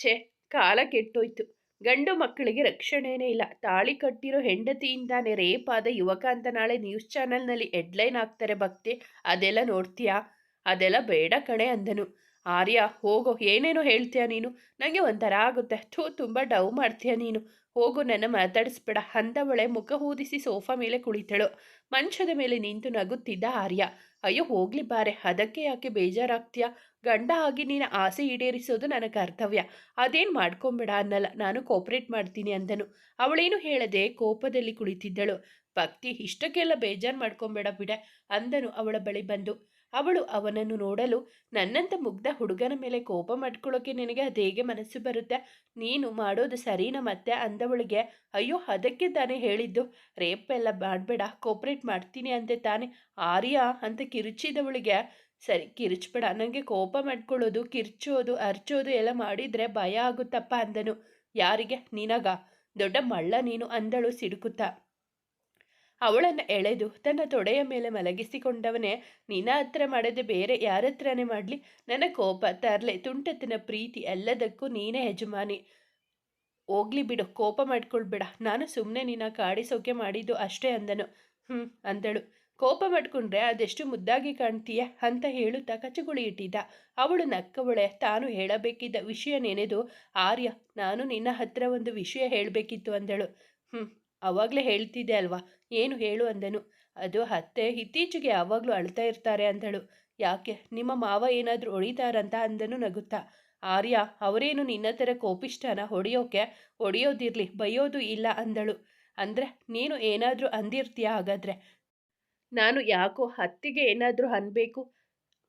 ಛೇ, ಕಾಲ ಕೆಟ್ಟೋಯ್ತು. ಗಂಡು ಮಕ್ಕಳಿಗೆ ರಕ್ಷಣೆನೇ ಇಲ್ಲ. ತಾಳಿ ಕಟ್ಟಿರೋ ಹೆಂಡತಿಯಿಂದಾನೆ ರೇಪ್ ಆದ ಯುವಕ ಅಂತ ನಾಳೆ ನ್ಯೂಸ್ ಚಾನೆಲ್ನಲ್ಲಿ ಹೆಡ್ಲೈನ್ ಆಗ್ತಾರೆ ಭಕ್ತಿ. ಅದೆಲ್ಲ ನೋಡ್ತೀಯಾ? ಅದೆಲ್ಲ ಬೇಡ ಕಣೆ ಅಂದನು. ಆರ್ಯ, ಹೋಗೋ, ಏನೇನೋ ಹೇಳ್ತೀಯ ನೀನು? ನನಗೆ ಒಂಥರ ಆಗುತ್ತೆ. ಥೂ, ತುಂಬ ಡವ್ ಮಾಡ್ತೀಯ ನೀನು? ಹೋಗು, ನನ್ನ ಮಾತಾಡಿಸ್ಬೇಡ. ಅಂದವಳೆ ಮುಖ ಊದಿಸಿ ಸೋಫಾ ಮೇಲೆ ಕುಳಿತಳು. ಮಂಚದ ಮೇಲೆ ನಿಂತು ನಗುತ್ತಿದ್ದ ಆರ್ಯ, ಅಯ್ಯೋ, ಹೋಗ್ಲಿ ಬಾರೆ. ಅದಕ್ಕೆ ಯಾಕೆ ಬೇಜಾರಾಗ್ತೀಯ? ಗಂಡ ಆಗಿ ನೀನು ಆಸೆ ಈಡೇರಿಸೋದು ನನ್ನ ಕರ್ತವ್ಯ ಅದೇನು ಮಾಡ್ಕೊಂಬೇಡ ಅನ್ನಲ್ಲ. ನಾನು ಕೋಪರೇಟ್ ಮಾಡ್ತೀನಿ ಅಂದನು. ಅವಳೇನು ಹೇಳದೆ ಕೋಪದಲ್ಲಿ ಕುಳಿತಿದ್ದಳು. ಭಕ್ತಿ ಇಷ್ಟಕ್ಕೆಲ್ಲ ಬೇಜಾರು ಮಾಡ್ಕೊಂಬೇಡ ಬಿಡ ಅಂದನು ಅವಳ ಬಳಿ ಬಂದು. ಅವಳು ಅವನನ್ನು ನೋಡಲು ನನ್ನಂತ ಮುಗ್ಧ ಹುಡುಗನ ಮೇಲೆ ಕೋಪ ಮಾಡ್ಕೊಳ್ಳೋಕೆ ನಿನಗೆ ಅದೇಗೆ ಮನಸ್ಸು ಬರುತ್ತೆ? ನೀನು ಮಾಡೋದು ಸರಿನ ಮತ್ತೆ? ಅಂದವಳಿಗೆ, ಅಯ್ಯೋ, ಅದಕ್ಕೆ ತಾನೇ ಹೇಳಿದ್ದು. ರೇಪ್ ಎಲ್ಲ ಮಾಡಬೇಡ. ಕೋಪ್ರೇಟ್ ಮಾಡ್ತೀನಿ ಅಂತೆ ತಾನೇ. ಆರ್ಯ? ಅಂತ ಕಿರುಚಿದವಳಿಗೆ ಸರಿ, ಕಿರ್ಚ್ಬೇಡ. ನನಗೆ ಕೋಪ ಮಾಡ್ಕೊಳ್ಳೋದು, ಕಿರ್ಚೋದು, ಅರ್ಚೋದು ಎಲ್ಲ ಮಾಡಿದರೆ ಭಯ ಆಗುತ್ತಪ್ಪ ಅಂದನು. ಯಾರಿಗೆ? ನಿನಗ? ದೊಡ್ಡ ಮಳ್ಳ ನೀನು ಅಂದಳು ಸಿಡುಕುತ್ತಾ. ಅವಳನ್ನು ಎಳೆದು ತನ್ನ ತೊಡೆಯ ಮೇಲೆ ಮಲಗಿಸಿಕೊಂಡವನೇ, ನಿನ್ನ ಹತ್ರ ಮಾಡದೆ ಬೇರೆ ಯಾರ ಹತ್ರನೇ ಮಾಡಲಿ? ನನ್ನ ಕೋಪ ತರಲೆ ತುಂಟತನ ಪ್ರೀತಿ ಎಲ್ಲದಕ್ಕೂ ನೀನೇ ಯಜಮಾನಿ. ಹೋಗ್ಲಿ ಬಿಡು, ಕೋಪ ಮಾಡ್ಕೊಳ್ಬೇಡ. ನಾನು ಸುಮ್ಮನೆ ನಿನ್ನ ಕಾಡಿಸೋಕೆ ಮಾಡಿದ್ದು ಅಷ್ಟೇ ಅಂದನು. ಹ್ಞೂ ಅಂದಳು. ಕೋಪ ಮಾಡ್ಕೊಂಡ್ರೆ ಅದೆಷ್ಟು ಮುದ್ದಾಗಿ ಕಾಣ್ತೀಯ ಅಂತ ಹೇಳುತ್ತಾ ಕಚಗುಳಿ ಇಟ್ಟಿದ್ದ. ಅವಳು ನಕ್ಕವಳೆ. ತಾನು ಹೇಳಬೇಕಿದ್ದ ವಿಷಯ ನೆನೆದು, ಆರ್ಯ, ನಾನು ನಿನ್ನ ಹತ್ರ ಒಂದು ವಿಷಯ ಹೇಳಬೇಕಿತ್ತು, ಅಂದಳು. ಹ್ಞೂ ಅವಾಗಲೇ ಹೇಳ್ತಿದ್ದೆ ಅಲ್ವಾ? ಏನು ಹೇಳು? ಅಂದನು. ಅದು ಅತ್ತೆ ಇತ್ತೀಚೆಗೆ ಯಾವಾಗಲೂ ಅಳ್ತಾ ಇರ್ತಾರೆ, ಅಂದಳು. ಯಾಕೆ? ನಿಮ್ಮ ಮಾವ ಏನಾದರೂ ಹೊಡಿತಾರಂತ ಅಂದನು ನಗುತ್ತಾ. ಆರ್ಯ, ಅವರೇನು ನಿನ್ನ ಥರ ಕೋಪಿಷ್ಟನ ಹೊಡೆಯೋಕೆ? ಹೊಡೆಯೋದಿರಲಿ, ಬೈಯೋದು ಇಲ್ಲ, ಅಂದಳು. ಅಂದರೆ, ನೀನು ಏನಾದರೂ ಅಂದಿರ್ತೀಯ ಹಾಗಾದರೆ? ನಾನು ಯಾಕೋ ಹತ್ತಿಗೆ ಏನಾದರೂ ಅನ್ಬೇಕು.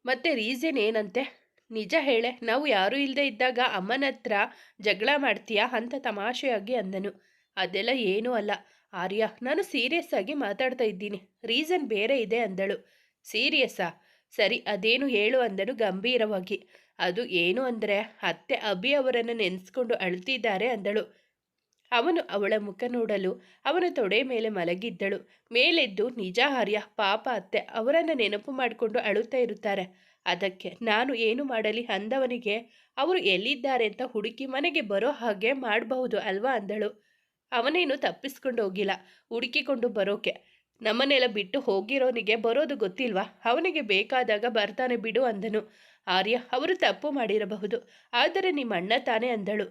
ಮತ್ತೆ ರೀಸನ್ ಏನಂತೆ? ನಿಜ ಹೇಳೆ, ನಾವು ಯಾರೂ ಇಲ್ಲದೆ ಇದ್ದಾಗ ಅಮ್ಮನ ಹತ್ರ ಜಗಳ ಮಾಡ್ತೀಯಾ ಅಂತ ತಮಾಷೆಯಾಗಿ ಅಂದನು. ಅದೆಲ್ಲ ಏನೂ ಅಲ್ಲ. ಆರ್ಯ, ನಾನು ಸೀರಿಯಸ್ ಆಗಿ ಮಾತಾಡ್ತಾ ಇದ್ದೀನಿ. ರೀಸನ್ ಬೇರೆ ಇದೆ ಅಂದಳು. ಸೀರಿಯಸ್ಸಾ? ಸರಿ, ಅದೇನು ಹೇಳು ಅಂದನು ಗಂಭೀರವಾಗಿ. ಅದು ಏನು ಅಂದರೆ, ಅತ್ತೆ ಅಭಿ ಅವರನ್ನು ನೆನೆಸ್ಕೊಂಡು ಅಳ್ತಿದ್ದಾರೆ ಅಂದಳು. ಅವನು ಅವಳ ಮುಖ ನೋಡಲು ಅವನ ತೊಡೆ ಮೇಲೆ ಮಲಗಿದ್ದಳು. ಮೇಲೆದ್ದು ನಿಜ ಹರ್ಯ ಪಾಪ ಅತ್ತೆ, ಅವರನ್ನು ನೆನಪು ಮಾಡಿಕೊಂಡು ಅಳುತ್ತಾ ಇರುತ್ತಾರೆ. ಅದಕ್ಕೆ ನಾನು ಏನು ಮಾಡಲಿ ಅಂದವನಿಗೆ, ಅವರು ಎಲ್ಲಿದ್ದಾರೆ ಅಂತ ಹುಡುಕಿ ಮನೆಗೆ ಬರೋ ಹಾಗೆ ಮಾಡಬಹುದು ಅಲ್ವಾ ಅಂದಳು. ಅವನೇನು ತಪ್ಪಿಸ್ಕೊಂಡು ಹೋಗಿಲ್ಲ, ಹುಡುಕಿಕೊಂಡು ಬರೋಕೆ. ನಮ್ಮನ್ನೆಲ್ಲ ಬಿಟ್ಟು ಹೋಗಿರೋನಿಗೆ ಬರೋದು ಗೊತ್ತಿಲ್ವಾ? ಅವನಿಗೆ ಬೇಕಾದಾಗ ಬರ್ತಾನೆ ಬಿಡು ಅಂದನು. ಆರ್ಯ, ಅವರು ತಪ್ಪು ಮಾಡಿರಬಹುದು, ಆದರೆ ನಿಮ್ಮ ಅಣ್ಣ ತಾನೇ ಅಂದಳು.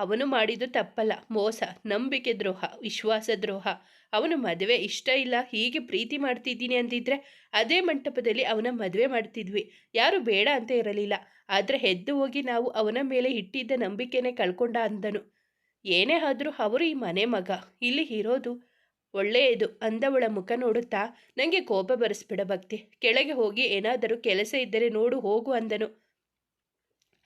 ಅವನು ಮಾಡಿದ್ದು ತಪ್ಪಲ್ಲ. ಮೋಸ, ನಂಬಿಕೆ ದ್ರೋಹ, ವಿಶ್ವಾಸ ದ್ರೋಹ. ಅವನು ಮದುವೆ ಇಷ್ಟ ಇಲ್ಲ, ಹೀಗೆ ಪ್ರೀತಿ ಮಾಡ್ತಿದ್ದೀನಿ ಅಂತಿದ್ರೆ ಅದೇ ಮಂಟಪದಲ್ಲಿ ಅವನ ಮದುವೆ ಮಾಡ್ತಿದ್ವಿ. ಯಾರು ಬೇಡ ಅಂತ ಇರಲಿಲ್ಲ. ಆದರೆ ಹೆದ್ದು ಹೋಗಿ ನಾವು ಅವನ ಮೇಲೆ ಇಟ್ಟಿದ್ದ ನಂಬಿಕೆನೇ ಕಳ್ಕೊಂಡ ಅಂದನು. ಏನೇ ಆದರೂ ಅವರು ಈ ಮನೆ ಮಗ. ಇಲ್ಲಿ ಇರೋದು ಒಳ್ಳೆಯದು ಅಂದವಳ ಮುಖ ನೋಡುತ್ತಾ ನನಗೆ ಕೋಪ ಬರೆಸ್ಬಿಡ ಭಕ್ತಿ. ಕೆಳಗೆ ಹೋಗಿ ಏನಾದರೂ ಕೆಲಸ ಇದ್ದರೆ ನೋಡು, ಹೋಗು ಅಂದನು.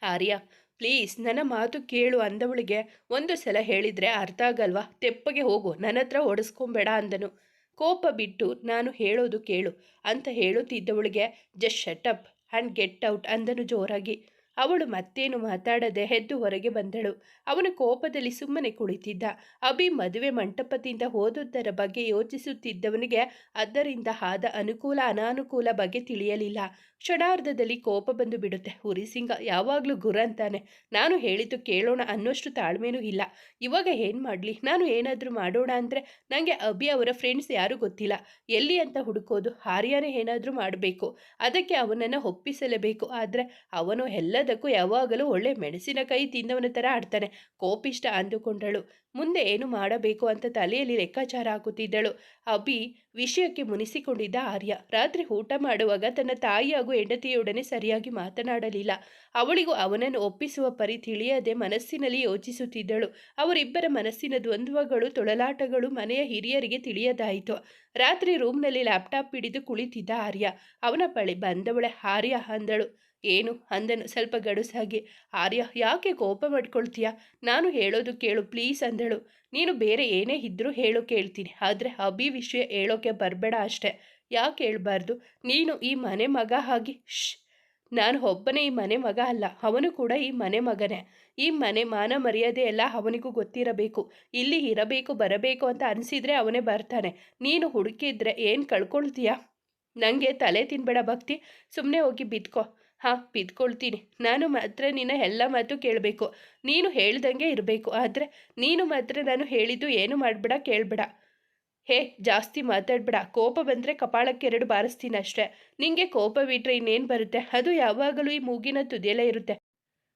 ಆರ್ಯ ಪ್ಲೀಸ್ ನನ್ನ ಮಾತು ಕೇಳು ಅಂದವಳಿಗೆ ಒಂದು ಸಲ ಹೇಳಿದರೆ ಅರ್ಥ ಆಗಲ್ವಾ? ತೆಪ್ಪಗೆ ಹೋಗು, ನನ್ನ ಹತ್ರ ಹೊಡೆಸ್ಕೊಂಬೇಡ ಅಂದನು. ಕೋಪ ಬಿಟ್ಟು ನಾನು ಹೇಳೋದು ಕೇಳು ಅಂತ ಹೇಳುತ್ತಿದ್ದವಳಿಗೆ, just shut up and get out ಅಂದನು ಜೋರಾಗಿ. ಅವಳು ಮತ್ತೇನು ಮಾತಾಡದೆ ಹೆದ್ದು ಹೊರಗೆ ಬಂದಳು. ಅವನು ಕೋಪದಲ್ಲಿ ಸುಮ್ಮನೆ ಕುಳಿತಿದ್ದ. ಅಭಿ ಮದುವೆ ಮಂಟಪದಿಂದ ಹೋದುದರ ಬಗ್ಗೆ ಯೋಚಿಸುತ್ತಿದ್ದವನಿಗೆ ಅದರಿಂದ ಆದ ಅನುಕೂಲ ಅನಾನುಕೂಲ ಬಗ್ಗೆ ತಿಳಿಯಲಿಲ್ಲ. ಕ್ಷಣಾರ್ಧದಲ್ಲಿ ಕೋಪ ಬಂದು ಬಿಡುತ್ತೆ. ಹುರಿಸಿಂಗ, ಯಾವಾಗಲೂ ಗುರಂತಾನೆ ನಾನು ಹೇಳಿದ್ದು ಕೇಳೋಣ ಅನ್ನೋಷ್ಟು ತಾಳ್ಮೆನೂ ಇಲ್ಲ. ಇವಾಗ ಏನು ಮಾಡಲಿ? ನಾನು ಏನಾದರೂ ಮಾಡೋಣ ಅಂದರೆ ನನಗೆ ಅಭಿ ಅವರ ಫ್ರೆಂಡ್ಸ್ ಯಾರೂ ಗೊತ್ತಿಲ್ಲ. ಎಲ್ಲಿ ಅಂತ ಹುಡುಕೋದು? ಹಾರ್ಯಾನೇ ಏನಾದರೂ ಮಾಡಬೇಕು. ಅದಕ್ಕೆ ಅವನನ್ನು ಒಪ್ಪಿಸಲೇಬೇಕು. ಆದರೆ ಅವನು ಎಲ್ಲದಕ್ಕೂ ಯಾವಾಗಲೂ ಒಳ್ಳೆ ಮೆಣಸಿನಕಾಯಿ ತಿಂದವನ ಥರ ಆಡ್ತಾನೆ. ಕೋಪಿಷ್ಟ ಅಂದುಕೊಂಡಳು. ಮುಂದೆ ಏನು ಮಾಡಬೇಕು ಅಂತ ತಲೆಯಲ್ಲಿ ಲೆಕ್ಕಾಚಾರ ಹಾಕುತ್ತಿದ್ದಳು. ಅಭಿ ವಿಷಯಕ್ಕೆ ಮುನಿಸಿಕೊಂಡಿದ್ದ ಆರ್ಯ. ರಾತ್ರಿ ಊಟ ಮಾಡುವಾಗ ತನ್ನ ತಾಯಿ ಹಾಗೂ ಹೆಂಡತಿಯೊಡನೆ ಸರಿಯಾಗಿ ಮಾತನಾಡಲಿಲ್ಲ. ಅವಳಿಗೂ ಅವನನ್ನು ಒಪ್ಪಿಸುವ ಪರಿ ತಿಳಿಯದೆ ಮನಸ್ಸಿನಲ್ಲಿ ಯೋಚಿಸುತ್ತಿದ್ದಳು. ಅವರಿಬ್ಬರ ಮನಸ್ಸಿನ ದ್ವಂದ್ವಗಳು, ತೊಳಲಾಟಗಳು ಮನೆಯ ಹಿರಿಯರಿಗೆ ತಿಳಿಯದಾಯಿತು. ರಾತ್ರಿ ರೂಮ್ನಲ್ಲಿ ಲ್ಯಾಪ್ಟಾಪ್ ಹಿಡಿದು ಕುಳಿತಿದ್ದ ಆರ್ಯ. ಅವನ ಬಳಿ ಬಂದವಳೆ ಆರ್ಯ ಅಂದಳು. ಏನು? ಅಂದನು ಸ್ವಲ್ಪ ಗಡುಸಾಗಿ. ಆರ್ಯ, ಯಾಕೆ ಕೋಪ ಮಾಡ್ಕೊಳ್ತೀಯ? ನಾನು ಹೇಳೋದು ಕೇಳು ಪ್ಲೀಸ್ ಅಂದಳು. ನೀನು ಬೇರೆ ಏನೇ ಇದ್ದರೂ ಹೇಳು ಕೇಳ್ತೀನಿ. ಆದರೆ ಅಭಿ ವಿಷಯ ಹೇಳೋಕೆ ಬರಬೇಡ ಅಷ್ಟೆ. ಯಾಕೆ ಹೇಳಬಾರ್ದು? ನೀನು ಈ ಮನೆ ಮಗ ಆಗಿ ಶ್ ನಾನು ಒಬ್ಬನೇ ಈ ಮನೆ ಮಗ ಅಲ್ಲ. ಅವನು ಕೂಡ ಈ ಮನೆ ಮಗನೇ. ಈ ಮನೆ ಮಾನ ಮರ್ಯಾದೆ ಎಲ್ಲ ಅವನಿಗೂ ಗೊತ್ತಿರಬೇಕು. ಇಲ್ಲಿ ಇರಬೇಕು, ಬರಬೇಕು ಅಂತ ಅನಿಸಿದರೆ ಅವನೇ ಬರ್ತಾನೆ. ನೀನು ಹುಡುಕಿದ್ರೆ ಏನು ಕಳ್ಕೊಳ್ತೀಯಾ? ನನಗೆ ತಲೆ ತಿನ್ಬೇಡ ಭಕ್ತಿ. ಸುಮ್ಮನೆ ಹೋಗಿ ಬಿದ್ಕೋ. ಹಾಂ ಬಿದ್ಕೊಳ್ತೀನಿ ನಾನು ಮಾತ್ರ ನಿನ್ನ ಎಲ್ಲ ಮಾತು ಕೇಳಬೇಕು. ನೀನು ಹೇಳ್ದಂಗೆ ಇರಬೇಕು. ಆದರೆ ನೀನು ಮಾತ್ರ ನಾನು ಹೇಳಿದ್ದು ಏನು ಮಾಡಬೇಡ, ಕೇಳಬೇಡ. ಹೇ, ಜಾಸ್ತಿ ಮಾತಾಡ್ಬೇಡ. ಕೋಪ ಬಂದರೆ ಕಪಾಳಕ್ಕೆ ಎರಡು ಬಾರಿಸ್ತೀನಿ ಅಷ್ಟೇ. ನಿಂಗೆ ಕೋಪ ಬಿಟ್ರೆ ಇನ್ನೇನು ಬರುತ್ತೆ? ಅದು ಯಾವಾಗಲೂ ಈ ಮೂಗಿನ ತುದಿಯಲ್ಲೇ ಇರುತ್ತೆ.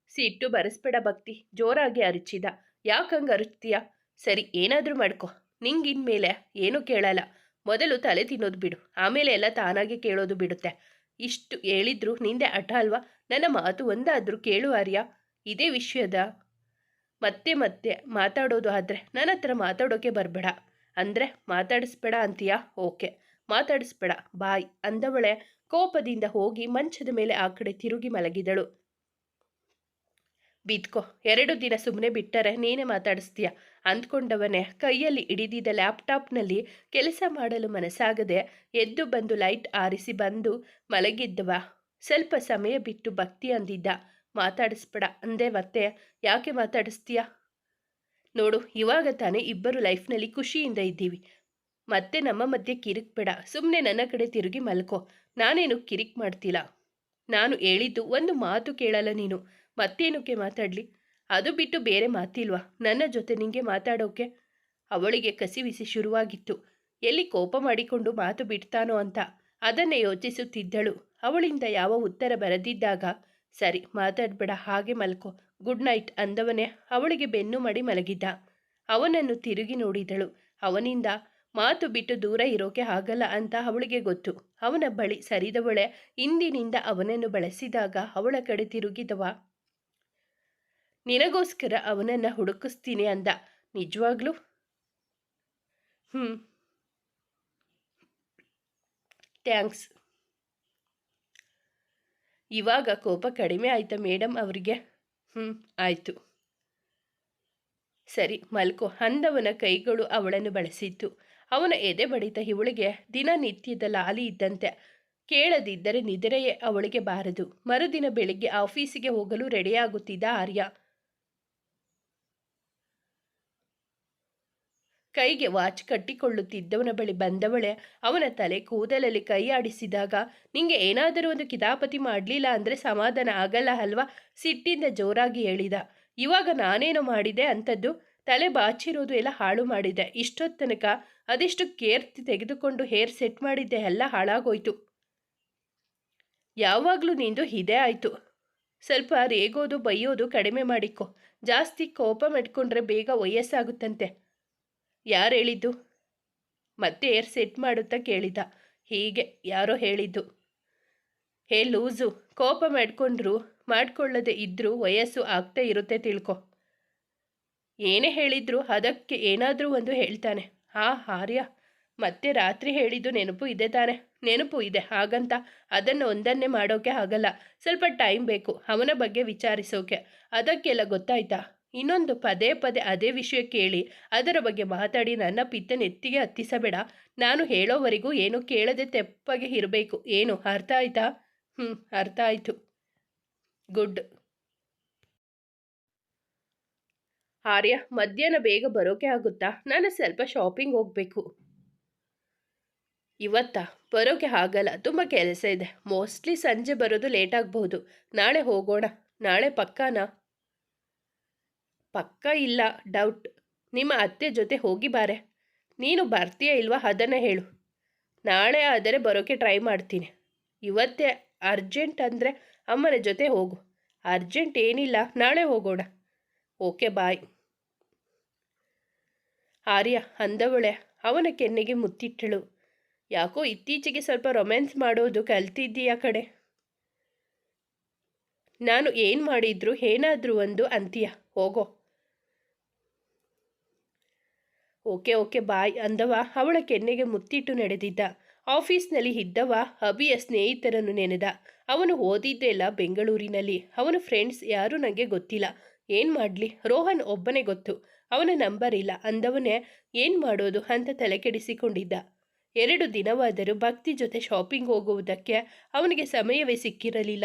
ಸಿಟ್ಟು ಬರೆಸ್ಬೇಡ ಭಕ್ತಿ. ಜೋರಾಗಿ ಅರಚಿದ. ಯಾಕಂಗೆ ಅರಚ್ತೀಯ? ಸರಿ, ಏನಾದರೂ ಮಾಡ್ಕೊ. ನಿಂಗೆ ಇನ್ಮೇಲೆ ಏನೂ ಕೇಳಲ್ಲ. ಮೊದಲು ತಲೆ ತಿನ್ನೋದು ಬಿಡು. ಆಮೇಲೆ ಎಲ್ಲ ತಾನಾಗೆ ಕೇಳೋದು ಬಿಡುತ್ತೆ. ಇಷ್ಟು ಹೇಳಿದ್ರು ನಿಂದೆ ಹಠ ಅಲ್ವಾ? ನನ್ನ ಮಾತು ಒಂದಾದರೂ ಕೇಳು ಆರ್ಯ. ಇದೇ ವಿಷಯದ. ಮತ್ತೆ ಮತ್ತೆ ಮಾತಾಡೋದು ಆದರೆ ನನ್ನ ಹತ್ರ ಮಾತಾಡೋಕೆ ಬರಬೇಡ. ಅಂದರೆ ಮಾತಾಡಿಸ್ಬೇಡ ಅಂತೀಯಾ? ಓಕೆ. ಮಾತಾಡಿಸ್ಬೇಡ. ಬಾಯ್ ಅಂದವಳೆ ಕೋಪದಿಂದ ಹೋಗಿ ಮಂಚದ ಮೇಲೆ ಆ ಕಡೆ ತಿರುಗಿ ಮಲಗಿದಳು. ಬಿದ್ಕೋ. ಎರಡು ದಿನ ಸುಮ್ಮನೆ ಬಿಟ್ಟರೆ ನೀನೇ ಮಾತಾಡಿಸ್ತೀಯ? ಅಂದ್ಕೊಂಡವನೇ ಕೈಯಲ್ಲಿ ಹಿಡಿದಿದ್ದ ಲ್ಯಾಪ್ಟಾಪ್ನಲ್ಲಿ ಕೆಲಸ ಮಾಡಲು ಮನಸ್ಸಾಗದೆ ಎದ್ದು ಬಂದು ಲೈಟ್ ಆರಿಸಿ ಬಂದು ಮಲಗಿದ್ದವ ಸ್ವಲ್ಪ ಸಮಯ ಬಿಟ್ಟು ಭಕ್ತಿ ಅಂದಿದ್ದ. ಮಾತಾಡಿಸ್ಬೇಡ. ಅಂದೆ ಮತ್ತೆ ಯಾಕೆ ಮಾತಾಡಿಸ್ತೀಯ? ನೋಡು, ಇವಾಗ ತಾನೇ ಇಬ್ಬರು ಲೈಫ್ನಲ್ಲಿ ಖುಷಿಯಿಂದ ಇದ್ದೀವಿ. ಮತ್ತೆ ನಮ್ಮ ಮಧ್ಯೆ ಕಿರಿಕ್ ಬೇಡ ಸುಮ್ಮನೆ ನನ್ನ ಕಡೆ ತಿರುಗಿ ಮಲ್ಕೋ. ನಾನೇನು ಕಿರಿಕ್ ಮಾಡ್ತಿಲ್ಲ? ನಾನು ಹೇಳಿದ್ದು ಒಂದು ಮಾತು ಕೇಳಲ್ಲ ನೀನು. ಮತ್ತೇನಕ್ಕೆ ಮಾತಾಡಲಿ? ಅದು ಬಿಟ್ಟು ಬೇರೆ ಮಾತಿಲ್ವಾ? ನನ್ನ ಜೊತೆ ನಿಂಗೆ ಮಾತಾಡೋಕೆ? ಅವಳಿಗೆ ಕಸಿವಿಸಿ ಶುರುವಾಗಿತ್ತು. ಎಲ್ಲಿ ಕೋಪ ಮಾಡಿಕೊಂಡು ಮಾತು ಬಿಡ್ತಾನೋ ಅಂತ ಅದನ್ನೇ ಯೋಚಿಸುತ್ತಿದ್ದಳು. ಅವಳಿಂದ ಯಾವ ಉತ್ತರ ಬರದಿದ್ದಾಗ, ಸರಿ, ಮಾತಾಡ್ಬೇಡ, ಹಾಗೆ ಮಲ್ಕೋ, ಗುಡ್ ನೈಟ್ ಅಂದವನೇ ಅವಳಿಗೆ ಬೆನ್ನು ಮಾಡಿ ಮಲಗಿದ್ದ. ಅವನನ್ನು ತಿರುಗಿ ನೋಡಿದಳು. ಅವನಿಂದ, ಮಾತು ಬಿಟ್ಟು ದೂರ ಇರೋಕೆ ಆಗಲ್ಲ ಅಂತ ಅವಳಿಗೆ ಗೊತ್ತು. ಅವನ ಬಳಿ ಸರಿದವಳೆ, ಇಂದಿನಿಂದ ಅವನನ್ನು ಬಳಸಿದಾಗ ಅವಳ ಕಡೆ ತಿರುಗಿದವ. ನಿನಗೋಸ್ಕರ ಅವನನ್ನು ಹುಡುಕಿಸ್ತೀನಿ ಅಂದ. ನಿಜವಾಗ್ಲೂ? ಹ್ಞೂ ಥ್ಯಾಂಕ್ಸ್. ಇವಾಗ ಕೋಪ ಕಡಿಮೆ ಆಯ್ತಾ ಮೇಡಮ್ ಅವರಿಗೆ? ಹ್ಞೂ ಆಯಿತು. ಸರಿ, ಮಲ್ಕೋ. ಅಂದವನ ಕೈಗಳು ಅವಳನ್ನು ಬಳಸಿತ್ತು. ಅವನ ಎದೆ ಬಡಿತ ಇವಳಿಗೆ ದಿನನಿತ್ಯದ ಲಾಲಿ ಇದ್ದಂತೆ. ಕೇಳದಿದ್ದರೆ ನಿದ್ರೆಯೇ ಅವಳಿಗೆ ಬಾರದು. ಮರುದಿನ ಬೆಳಿಗ್ಗೆ ಆಫೀಸಿಗೆ ಹೋಗಲು ರೆಡಿಯಾಗುತ್ತಿದ್ದ ಆರ್ಯ. ಕೈಗೆ ವಾಚ್ ಕಟ್ಟಿಕೊಳ್ಳುತ್ತಿದ್ದವನ ಬಳಿ ಬಂದವಳೆ, ಅವನ ತಲೆ ಕೂದಲಲ್ಲಿ ಕೈಯಾಡಿಸಿದಾಗ ನಿಂಗೆ ಏನಾದರೂ ಒಂದು ಕಿತಾಪತಿ ಮಾಡಲಿಲ್ಲ ಅಂದರೆ ಸಮಾಧಾನ ಆಗಲ್ಲ ಅಲ್ವಾ? ಸಿಟ್ಟಿಂದ ಜೋರಾಗಿ ಹೇಳಿದ. ಇವಾಗ ನಾನೇನು ಮಾಡಿದೆ? ಅಂಥದ್ದು ತಲೆ ಬಾಚಿರೋದು ಎಲ್ಲ ಹಾಳು ಮಾಡಿದೆ. ಇಷ್ಟೊತ್ತನಕ ಅದೆಷ್ಟು ಕೇರ್ ತೆಗೆದುಕೊಂಡು ಹೇರ್ ಸೆಟ್ ಮಾಡಿದ್ದೆ ಎಲ್ಲ ಹಾಳಾಗೋಯ್ತು. ಯಾವಾಗಲೂ ನಿಂದು ಇದೇ ಆಯಿತು. ಸ್ವಲ್ಪ ರೇಗೋದು, ಬೈಯೋದು ಕಡಿಮೆ ಮಾಡಿಕೊ. ಜಾಸ್ತಿ ಕೋಪ ಮೆಟ್ಕೊಂಡ್ರೆ ಬೇಗ ವಯಸ್ಸಾಗುತ್ತಂತೆ. ಯಾರು ಹೇಳಿದ್ದು? ಮತ್ತೆ ಏರ್ ಸೆಟ್ ಮಾಡುತ್ತಾ ಕೇಳಿದ. ಹೀಗೆ ಯಾರೋ ಹೇಳಿದ್ದು. ಹೇ ಲೂಸು, ಕೋಪ ಮಾಡಿಕೊಂಡ್ರು, ಮಾಡಿಕೊಳ್ಳದೆ ಇದ್ದರೂ ವಯಸ್ಸು ಆಗ್ತಾ ಇರುತ್ತೆ ತಿಳ್ಕೊ. ಏನೇ ಹೇಳಿದ್ರು ಅದಕ್ಕೆ ಏನಾದರೂ ಒಂದು ಹೇಳ್ತಾನೆ. ಹಾ, ಆರ್ಯ, ಮತ್ತೆ ರಾತ್ರಿ ಹೇಳಿದ್ದು ನೆನಪು ಇದೆ ತಾನೆ. ನೆನಪು ಇದೆ, ಹಾಗಂತ ಅದನ್ನು ಒಂದನ್ನೇ ಮಾಡೋಕೆ ಆಗಲ್ಲ. ಸ್ವಲ್ಪ ಟೈಮ್ ಬೇಕು, ಅವನ ಬಗ್ಗೆ ವಿಚಾರಿಸೋಕೆ. ಅದಕ್ಕೆಲ್ಲ ಗೊತ್ತಾಯ್ತಾ? ಇನ್ನೊಂದು ಪದೇ ಪದೇ ಅದೇ ವಿಷಯ ಕೇಳಿ, ಅದರ ಬಗ್ಗೆ ಮಾತಾಡಿ ನನ್ನ ಪಿತ್ತ ನೆತ್ತಿಗೆ ಹತ್ತಿಸಬೇಡ. ನಾನು ಹೇಳೋವರೆಗೂ ಏನು ಕೇಳದೆ ತೆಪ್ಪಗೆ ಇರಬೇಕು. ಏನು, ಅರ್ಥ ಆಯ್ತಾ? ಹ್ಞೂ ಅರ್ಥ ಆಯಿತು. ಗುಡ್. ಆರ್ಯ, ಮಧ್ಯಾಹ್ನ ಬೇಗ ಬರೋಕೆ ಆಗುತ್ತಾ? ನಾನು ಸ್ವಲ್ಪ ಶಾಪಿಂಗ್ ಹೋಗಬೇಕು. ಇವತ್ತಾ? ಬರೋಕೆ ಆಗಲ್ಲ. ತುಂಬ ಕೆಲಸ ಇದೆ. ಮೋಸ್ಟ್ಲಿ ಸಂಜೆ ಬರೋದು ಲೇಟ್ ಆಗಬಹುದು ನಾಳೆ ಹೋಗೋಣ. ನಾಳೆ ಪಕ್ಕಾನಾ? ಪಕ್ಕ ಇಲ್ಲ, ಡೌಟ್. ನಿಮ್ಮ ಅತ್ತೆ ಜೊತೆ ಹೋಗಿ ಬಾರೆ. ನೀನು ಬರ್ತೀಯ ಇಲ್ವಾ ಅದನ್ನು ಹೇಳು. ನಾಳೆ ಆದರೆ ಬರೋಕೆ ಟ್ರೈ ಮಾಡ್ತೀನಿ. ಇವತ್ತೇ ಅರ್ಜೆಂಟ್ ಅಂದರೆ ಅಮ್ಮನ ಜೊತೆ ಹೋಗು. ಅರ್ಜೆಂಟ್ ಏನಿಲ್ಲ, ನಾಳೆ ಹೋಗೋಣ. ಓಕೆ, ಬಾಯ್. ಆರ್ಯ ಅಂದವಳೆ, ಅವನ ಕೆನ್ನೆಗೆ ಮುತ್ತಿಟ್ಟಳು. ಯಾಕೋ ಇತ್ತೀಚೆಗೆ ಸ್ವಲ್ಪ ರೊಮ್ಯಾನ್ಸ್ ಮಾಡೋದು ಕಲ್ತಿದ್ದೀಯ ಕಡೆ ನಾನು ಏನು ಮಾಡಿದ್ರು, ಏನಾದರೂ ಒಂದು ಅಂತೀಯ? ಹೋಗೋ. ಓಕೆ ಓಕೆ, ಬಾಯ್ ಅಂದವ. ಅವಳ ಕೆನ್ನೆಗೆ ಮುತ್ತಿಟ್ಟು ನಡೆದಿದ್ದ. ಆಫೀಸ್ನಲ್ಲಿ ಇದ್ದವ ಅಭಿಯ ಸ್ನೇಹಿತರನ್ನು ನೆನೆದ. ಅವನು ಓದಿದ್ದೆಲ್ಲ ಬೆಂಗಳೂರಿನಲ್ಲಿ. ಅವನ ಫ್ರೆಂಡ್ಸ್ ಯಾರೂ ನನಗೆ ಗೊತ್ತಿಲ್ಲ. ಏನು ಮಾಡಲಿ? ರೋಹನ್ ಒಬ್ಬನೇ ಗೊತ್ತು. ಅವನ ನಂಬರ್ ಇಲ್ಲ. ಅಂದವನೇ, ಏನು ಮಾಡೋದು? ಅಂತ ತಲೆಕೆಡಿಸಿಕೊಂಡಿದ್ದ. ಎರಡು ದಿನವಾದರೂ ಭಕ್ತಿ ಜೊತೆ ಶಾಪಿಂಗ್ ಹೋಗುವುದಕ್ಕೆ ಅವನಿಗೆ ಸಮಯವೇ ಸಿಕ್ಕಿರಲಿಲ್ಲ.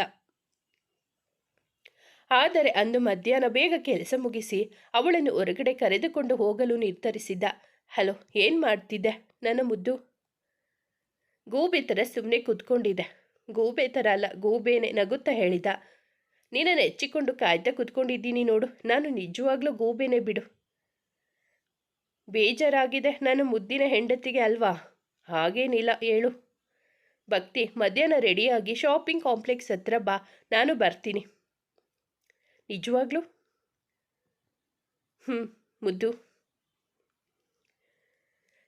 ಆದರೆ ಅಂದು ಮಧ್ಯಾಹ್ನ ಬೇಗ ಕೆಲಸ ಮುಗಿಸಿ ಅವಳನ್ನು ಹೊರಗಡೆ ಕರೆದುಕೊಂಡು ಹೋಗಲು ನಿರ್ಧರಿಸಿದ್ದ ಹಲೋ, ಏನು ಮಾಡ್ತಿದ್ದೆ? ನನ್ನ ಮುದ್ದು? ಗೂಬೆ ಥರ ಸುಮ್ಮನೆ ಕೂತ್ಕೊಂಡಿದ್ದೆ ಗೂಬೆ ಥರ ಅಲ್ಲ ಗೂಬೇನೆ ನಗುತ್ತಾ ಹೇಳಿದ. ನೀನನ್ನು ಹೆಚ್ಚಿಕೊಂಡು ಕಾಯ್ತಾ ಕೂತ್ಕೊಂಡಿದ್ದೀನಿ ನೋಡು. ನಾನು ನಿಜವಾಗ್ಲೂ ಗೂಬೆನೆ ಬಿಡು. ಬೇಜಾರಾಗಿದೆ. ನನ್ನ ಮುದ್ದಿನ ಹೆಂಡತಿಗೆ ಅಲ್ವಾ? ಹಾಗೇನಿಲ್ಲ, ಹೇಳು. ಭಕ್ತಿ, ಮಧ್ಯಾಹ್ನ ರೆಡಿಯಾಗಿ ಶಾಪಿಂಗ್ ಕಾಂಪ್ಲೆಕ್ಸ್ ಹತ್ರ ಬಾ. ನಾನು ಬರ್ತೀನಿ. ನಿಜವಾಗ್ಲೂ? ಹ್ಞೂ ಮುದ್ದು.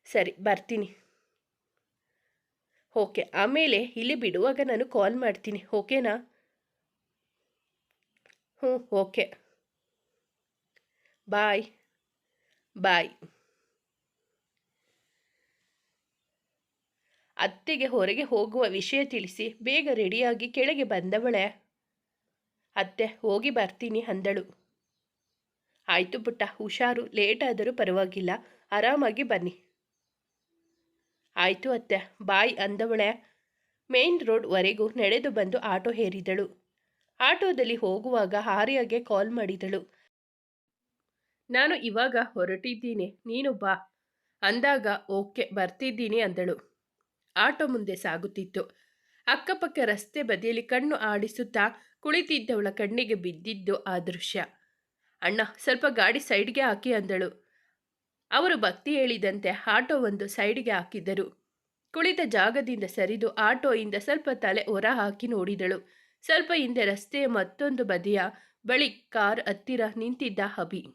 ಸರಿ, ಬರ್ತೀನಿ. ಓಕೆ, ಆಮೇಲೆ ಇಲ್ಲಿ ಬಿಡುವಾಗ ನಾನು ಕಾಲ್ ಮಾಡ್ತೀನಿ, ಓಕೆನಾ? ಹ್ಞೂ, ಓಕೆ. ಬಾಯ್. ಬಾಯ್. ಅತ್ತೆಗೆ ಹೊರಗೆ ಹೋಗುವ ವಿಷಯ ತಿಳಿಸಿ ಬೇಗ ರೆಡಿಯಾಗಿ ಕೆಳಗೆ ಬಂದವಳೆ. ಅತ್ತೆ ಹೋಗಿ ಬರ್ತೀನಿ ಅಂದಳು. ಆಯ್ತು ಪುಟ್ಟ, ಹುಷಾರು, ಲೇಟ್ ಆದರೂ ಪರವಾಗಿಲ್ಲ, ಆರಾಮಾಗಿ ಬನ್ನಿ. ಆಯ್ತು ಅತ್ತೆ, ಬಾಯ್ ಅಂದವಳೆ. ಮೇನ್ ರೋಡ್ವರೆಗೂ ನಡೆದು ಬಂದು ಆಟೋ ಹೇರಿದಳು ಆಟೋದಲ್ಲಿ ಹೋಗುವಾಗ ಹಾರಿಯಾಗೆ ಕಾಲ್ ಮಾಡಿದಳು. ನಾನು ಇವಾಗ ಹೊರಟಿದ್ದೀನಿ, ನೀನು ಬಾ. ಅಂದಾಗ, ಓಕೆ, ಬರ್ತಿದ್ದೀನಿ ಅಂದಳು. ಆಟೋ ಮುಂದೆ ಸಾಗುತ್ತಿತ್ತು. ಅಕ್ಕಪಕ್ಕ ರಸ್ತೆ ಬದಿಯಲ್ಲಿ ಕಣ್ಣು ಆಡಿಸುತ್ತಾ ಕುಳಿತಿದ್ದವಳ ಕಣ್ಣಿಗೆ ಬಿದ್ದಿದ್ದು ಆ ದೃಶ್ಯ. ಅಣ್ಣ, ಸ್ವಲ್ಪ ಗಾಡಿ ಸೈಡ್ಗೆ ಹಾಕಿ, ಅಂದಳು. ಅವರು ಭಕ್ತಿ ಹೇಳಿದಂತೆ ಆಟೋವೊಂದು ಸೈಡ್ಗೆ ಹಾಕಿದ್ದರು. ಕುಳಿತ ಜಾಗದಿಂದ ಸರಿದು ಆಟೋಯಿಂದ ಸ್ವಲ್ಪ ತಲೆ ಹೊರ ಹಾಕಿ ನೋಡಿದಳು. ಸ್ವಲ್ಪ ಹಿಂದೆ ರಸ್ತೆಯ ಮತ್ತೊಂದು ಬದಿಯ ಬಳಿ ಕಾರ್ ಹತ್ತಿರ ನಿಂತಿದ್ದ ಹಬಿ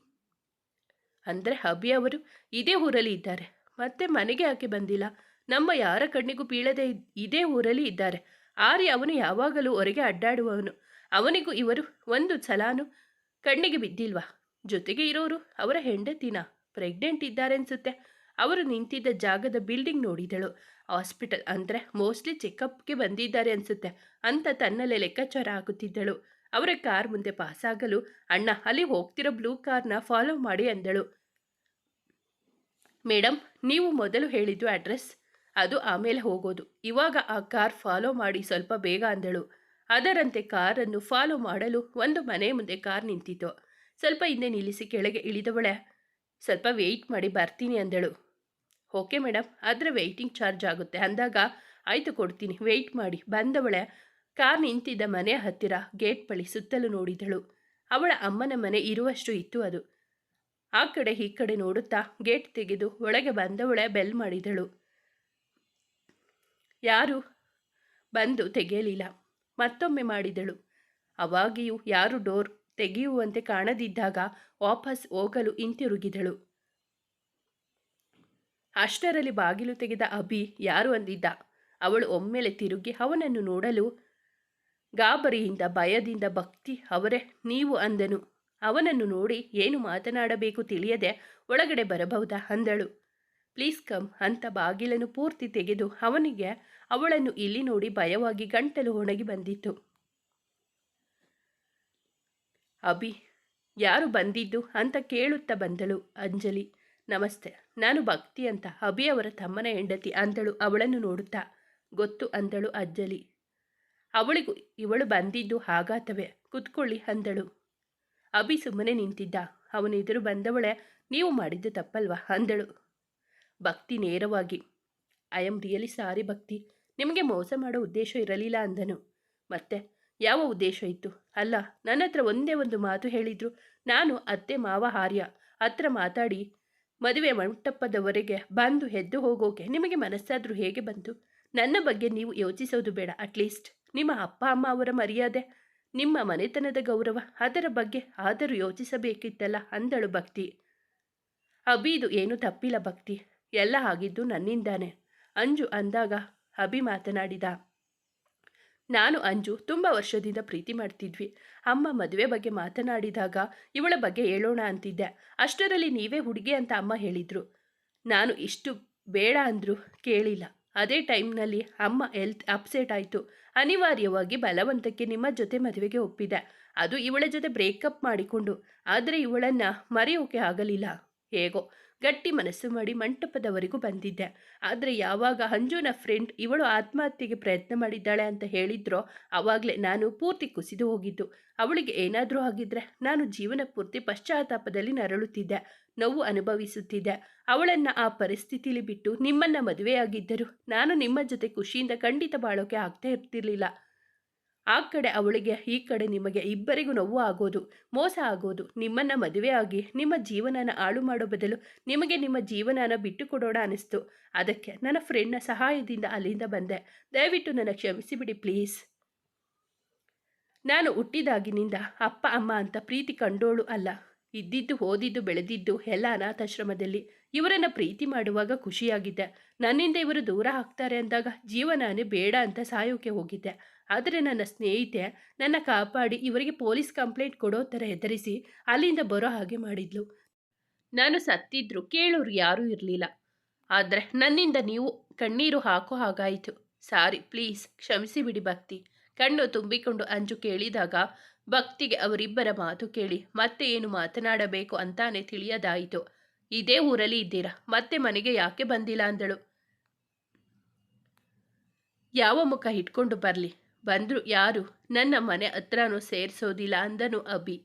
ಅಂದರೆ ಹಬಿ ಅವರು ಇದೇ ಊರಲ್ಲಿ ಇದ್ದಾರೆ. ಮತ್ತೆ ಮನೆಗೆ ಯಾಕೆ ಬಂದಿಲ್ಲ? ನಮ್ಮ ಯಾರ ಕಣ್ಣಿಗೂ ಬೀಳದೆ ಇದೇ ಊರಲ್ಲಿ ಇದ್ದಾರೆ. ಆರಿ ಅವನು ಯಾವಾಗಲೂ ಹೊರಗೆ ಅಡ್ಡಾಡುವವನು. ಅವನಿಗೂ ಇವರು ಒಂದು ಸಲಾನು ಕಣ್ಣಿಗೆ ಬಿದ್ದಿಲ್ವಾ? ಜೊತೆಗೆ ಇರೋರು ಅವರ ಹೆಂಡತಿನ. ಪ್ರೆಗ್ನೆಂಟ್ ಇದ್ದಾರೆ ಅನ್ಸುತ್ತೆ ಅವರು ನಿಂತಿದ್ದ ಜಾಗದ ಬಿಲ್ಡಿಂಗ್ ನೋಡಿದಳು. ಹಾಸ್ಪಿಟಲ್ ಅಂದರೆ ಮೋಸ್ಟ್ಲಿ ಚೆಕಪ್ಗೆ ಬಂದಿದ್ದಾರೆ ಅನ್ಸುತ್ತೆ ಅಂತ ತನ್ನಲ್ಲೇ ಲೆಕ್ಕಾಚಾರ ಹಾಕುತ್ತಿದ್ದಳು. ಅವರ ಕಾರ್ ಮುಂದೆ ಪಾಸಾಗಲು ಅಣ್ಣ, ಅಲ್ಲಿ ಹೋಗ್ತಿರೋ ಬ್ಲೂ ಕಾರ್ನ ಫಾಲೋ ಮಾಡಿ ಅಂದಳು. ಮೇಡಮ್ ನೀವು ಮೊದಲು ಹೇಳಿದ್ದು ಅಡ್ರೆಸ್. ಅದು ಆಮೇಲೆ ಹೋಗೋದು. ಇವಾಗ ಆ ಕಾರ್ ಫಾಲೋ ಮಾಡಿ ಸ್ವಲ್ಪ ಬೇಗ ಅಂದಳು. ಅದರಂತೆ ಕಾರನ್ನು ಫಾಲೋ ಮಾಡಲು ಒಂದು ಮನೆ ಮುಂದೆ ಕಾರ್ ನಿಂತಿತು ಸ್ವಲ್ಪ ಹಿಂದೆ ನಿಲ್ಲಿಸಿ ಕೆಳಗೆ ಇಳಿದವಳೆ. ಸ್ವಲ್ಪ ವೆಯ್ಟ್ ಮಾಡಿ ಬರ್ತೀನಿ ಅಂದಳು. ಓಕೆ ಮೇಡಮ್ ಅದರ ವೆಯ್ಟಿಂಗ್ ಚಾರ್ಜ್ ಆಗುತ್ತೆ. ಅಂದಾಗ, ಆಯಿತು ಕೊಡ್ತೀನಿ ವೆಯ್ಟ್ ಮಾಡಿ. ಬಂದವಳೆ ಕಾರ್ ನಿಂತಿದ್ದ ಮನೆ ಹತ್ತಿರ ಗೇಟ್ ಬಳಿ ಸುತ್ತಲೂ ನೋಡಿದಳು. ಅವಳ ಅಮ್ಮನ ಮನೆ ಇರುವಷ್ಟು ಇತ್ತು ಅದು. ಆ ಕಡೆ ಈ ಕಡೆ ನೋಡುತ್ತಾ ಗೇಟ್ ತೆಗೆದು ಒಳಗೆ ಬಂದವಳೆ ಬೆಲ್ ಮಾಡಿದಳು. ಯಾರು ಬಂದು ತೆಗೆಯಲಿಲ್ಲ. ಮತ್ತೊಮ್ಮೆ ಮಾಡಿದಳು. ಅವಾಗಿಯೂ ಯಾರು ಡೋರ್ ತೆಗೆಯುವಂತೆ ಕಾಣದಿದ್ದಾಗ ವಾಪಸ್ ಹೋಗಲು ಹಿಂತಿರುಗಿದಳು. ಅಷ್ಟರಲ್ಲಿ ಬಾಗಿಲು ತೆಗೆದ ಅಭಿ ಯಾರು ಅಂದಿದ್ದ? ಅವಳು ಒಮ್ಮೆಲೆ ತಿರುಗಿ ಅವನನ್ನು ನೋಡಲು ಗಾಬರಿಯಿಂದ ಭಯದಿಂದ ಭಕ್ತಿ ಅವರೇ ನೀವು ಅಂದನು. ಅವನನ್ನು ನೋಡಿ ಏನು ಮಾತನಾಡಬೇಕು ತಿಳಿಯದೆ ಒಳಗಡೆ ಬರಬಹುದಾ ಅಂದಳು. ಪ್ಲೀಸ್ ಕಮ್ ಅಂತ ಬಾಗಿಲನ್ನು ಪೂರ್ತಿ ತೆಗೆದು ಅವನಿಗೆ ಅವಳನ್ನು ಇಲ್ಲಿ ನೋಡಿ ಭಯವಾಗಿ ಗಂಟಲು ಒಣಗಿ ಬಂದಿತ್ತು. ಅಭಿ, ಯಾರು ಬಂದಿದ್ದು ಅಂತ ಕೇಳುತ್ತಾ ಬಂದಳು ಅಂಜಲಿ. ನಮಸ್ತೆ, ನಾನು ಭಕ್ತಿ ಅಂತ. ಅಭಿ ಅವರ ತಮ್ಮನ ಹೆಂಡತಿ ಅಂದಳು ಅವಳನ್ನು ನೋಡುತ್ತಾ. ಗೊತ್ತು ಅಂದಳು ಅಂಜಲಿ. ಅವಳಿಗೂ ಇವಳು ಬಂದಿದ್ದು ಹಾಗಾತವೆ, ಕುತ್ಕೊಳ್ಳಿ ಅಂದಳು. ಅಭಿ ಸುಮ್ಮನೆ ನಿಂತಿದ್ದ. ಅವನ ಎದುರು ಬಂದವಳೆ, ನೀವು ಮಾಡಿದ್ದು ತಪ್ಪಲ್ವಾ ಅಂದಳು. ಭಕ್ತಿ ನೇರವಾಗಿ ಐ ಆಮ್ ರಿಯಲಿ ಸಾರಿ ಭಕ್ತಿ. ನಿಮಗೆ ಮೋಸ ಮಾಡೋ ಉದ್ದೇಶ ಇರಲಿಲ್ಲ ಅಂದನು. ಮತ್ತೆ ಯಾವ ಉದ್ದೇಶ ಇತ್ತು? ಅಲ್ಲ, ನನ್ನ ಹತ್ರ ಒಂದೇ ಒಂದು ಮಾತು ಹೇಳಿದ್ರು. ನಾನು ಅತ್ತೆ ಮಾವ ಹಾರ್ಯ ಹತ್ರ ಮಾತಾಡಿ, ಮದುವೆ ಮಂಟಪದವರೆಗೆ ಬಂದು ಎದ್ದು ಹೋಗೋಕೆ ನಿಮಗೆ ಮನಸ್ಸಾದರೂ ಹೇಗೆ ಬಂತು? ನನ್ನ ಬಗ್ಗೆ ನೀವು ಯೋಚಿಸೋದು ಬೇಡ ಅಟ್ಲೀಸ್ಟ್ ನಿಮ್ಮ ಅಪ್ಪ, ಅಮ್ಮ ಅವರ ಮರ್ಯಾದೆ, ನಿಮ್ಮ ಮನೆತನದ ಗೌರವ, ಅದರ ಬಗ್ಗೆ ಆದರೂ ಯೋಚಿಸಬೇಕಿತ್ತಲ್ಲ ಅಂದಳು ಭಕ್ತಿ. ಅಬೀದು ಏನು ತಪ್ಪಿಲ್ಲ ಭಕ್ತಿ. ಎಲ್ಲ ಆಗಿದ್ದು ನನ್ನಿಂದಾನೆ. ಅಂಜು ಅಂದಾಗ ಅಭಿ ಮಾತನಾಡಿದ. ನಾನು ಅಂಜು ತುಂಬ ವರ್ಷದಿಂದ ಪ್ರೀತಿ ಮಾಡ್ತಿದ್ವಿ. ಅಮ್ಮ ಮದುವೆ ಬಗ್ಗೆ ಮಾತನಾಡಿದಾಗ ಇವಳ ಬಗ್ಗೆ ಹೇಳೋಣ ಅಂತಿದ್ದೆ. ಅಷ್ಟರಲ್ಲಿ ನೀವೇ ಹುಡುಗಿ ಅಂತ ಅಮ್ಮ ಹೇಳಿದರು. ನಾನು ಇಷ್ಟು ಬೇಡ ಅಂದರೂ ಕೇಳಿಲ್ಲ. ಅದೇ ಟೈಮ್ನಲ್ಲಿ ಅಮ್ಮ ಹೆಲ್ತ್ ಅಪ್ಸೆಟ್ ಆಯಿತು. ಅನಿವಾರ್ಯವಾಗಿ ಬಲವಂತಕ್ಕೆ ನಿಮ್ಮ ಜೊತೆ ಮದುವೆಗೆ ಒಪ್ಪಿದೆ. ಅದು ಇವಳ ಜೊತೆ ಬ್ರೇಕಪ್ ಮಾಡಿಕೊಂಡು. ಆದರೆ ಇವಳನ್ನು ಮರೆಯೋಕೆ ಆಗಲಿಲ್ಲ. ಹೇಗೋ ಗಟ್ಟಿ ಮನಸ್ಸು ಮಾಡಿ ಮಂಟಪದವರೆಗೂ ಬಂದಿದ್ದೆ. ಆದರೆ ಯಾವಾಗ ಅಂಜುನ ಫ್ರೆಂಡ್ ಇವಳು ಆತ್ಮಹತ್ಯೆಗೆ ಪ್ರಯತ್ನ ಮಾಡಿದ್ದಾಳೆ ಅಂತ ಹೇಳಿದ್ರೋ ಆವಾಗಲೇ ನಾನು ಪೂರ್ತಿ ಕುಸಿದು ಹೋಗಿದ್ದು. ಅವಳಿಗೆ ಏನಾದರೂ ಆಗಿದ್ರೆ ನಾನು ಜೀವನ ಪೂರ್ತಿ ಪಶ್ಚಾತ್ತಾಪದಲ್ಲಿ ನರಳುತ್ತಿದ್ದೆ. ನೋವು ಅನುಭವಿಸುತ್ತಿದ್ದೆ. ಅವಳನ್ನು ಆ ಪರಿಸ್ಥಿತಿಲಿ ಬಿಟ್ಟು ನಿಮ್ಮನ್ನ ಮದುವೆಯಾಗಿದ್ದರು ನಾನು ನಿಮ್ಮ ಜೊತೆ ಖುಷಿಯಿಂದ ಖಂಡಿತ ಬಾಳೋಕೆ ಆಗ್ತಾ ಇರ್ತಿರ್ಲಿಲ್ಲ. ಆ ಕಡೆ ಅವಳಿಗೆ, ಈ ಕಡೆ ನಿಮಗೆ ಇಬ್ಬರಿಗೂ ನೋವು ಆಗೋದು, ಮೋಸ ಆಗೋದು. ನಿಮ್ಮನ್ನ ಮದುವೆಯಾಗಿ ನಿಮ್ಮ ಜೀವನನ ಹಾಳು ಮಾಡೋ ಬದಲು ನಿಮಗೆ ನಿಮ್ಮ ಜೀವನನ ಬಿಟ್ಟು ಕೊಡೋಣ ಅನಿಸ್ತು ಅದಕ್ಕೆ ನನ್ನ ಫ್ರೆಂಡ್ನ ಸಹಾಯದಿಂದ ಅಲ್ಲಿಂದ ಬಂದೆ. ದಯವಿಟ್ಟು ನನ್ನ ಕ್ಷಮಿಸಿಬಿಡಿ ಪ್ಲೀಸ್ ನಾನು ಹುಟ್ಟಿದಾಗಿನಿಂದ ಅಪ್ಪ, ಅಮ್ಮ ಅಂತ ಪ್ರೀತಿ ಕಂಡೋಳು ಅಲ್ಲ. ಇದ್ದಿದ್ದು, ಓದಿದ್ದು, ಬೆಳೆದಿದ್ದು ಎಲ್ಲ ಅನಾಥಾಶ್ರಮದಲ್ಲಿ ಇವರನ್ನು ಪ್ರೀತಿ ಮಾಡುವಾಗ ಖುಷಿಯಾಗಿದ್ದೆ. ನನ್ನಿಂದ ಇವರು ದೂರ ಹಾಕ್ತಾರೆ ಅಂದಾಗ ಜೀವನಾನೇ ಬೇಡ ಅಂತ ಸಾಯೋಕೆ ಹೋಗಿದ್ದೆ. ಆದರೆ ನನ್ನ ಸ್ನೇಹಿತೆ ನನ್ನ ಕಾಪಾಡಿ ಇವರಿಗೆ ಪೊಲೀಸ್ ಕಂಪ್ಲೇಂಟ್ ಕೊಡೋ ಥರ ಹೆದರಿಸಿ ಅಲ್ಲಿಂದ ಬರೋ ಹಾಗೆ ಮಾಡಿದ್ಲು. ನಾನು ಸತ್ತಿದ್ರು ಕೇಳೋರು ಯಾರೂ ಇರಲಿಲ್ಲ. ಆದರೆ ನನ್ನಿಂದ ನೀವು ಕಣ್ಣೀರು ಹಾಕೋ ಹಾಗಾಯಿತು. ಸಾರಿ, ಪ್ಲೀಸ್, ಕ್ಷಮಿಸಿ ಬಿಡಿ ಭಕ್ತಿ. ಕಣ್ಣು ತುಂಬಿಕೊಂಡು ಅಂಜು ಕೇಳಿದಾಗ ಭಕ್ತಿಗೆ ಅವರಿಬ್ಬರ ಮಾತು ಕೇಳಿ, ಮತ್ತೆ ಏನು ಮಾತನಾಡಬೇಕು ಅಂತಾನೆ ತಿಳಿಯದಾಯಿತು. ಇದೇ ಊರಲ್ಲಿ ಇದ್ದೀರಾ? ಮತ್ತೆ ಮನೆಗೆ ಯಾಕೆ ಬಂದಿಲ್ಲ ಅಂದಳು. ಯಾವ ಮುಖ ಇಟ್ಕೊಂಡು ಬರಲಿ? ಬಂದ್ರು ಯಾರು? ನನ್ನ ಮನೆ ಹತ್ರನೂ ಸೇರಿಸೋದಿಲ್ಲ ಅಂದನು ಅಭಿ.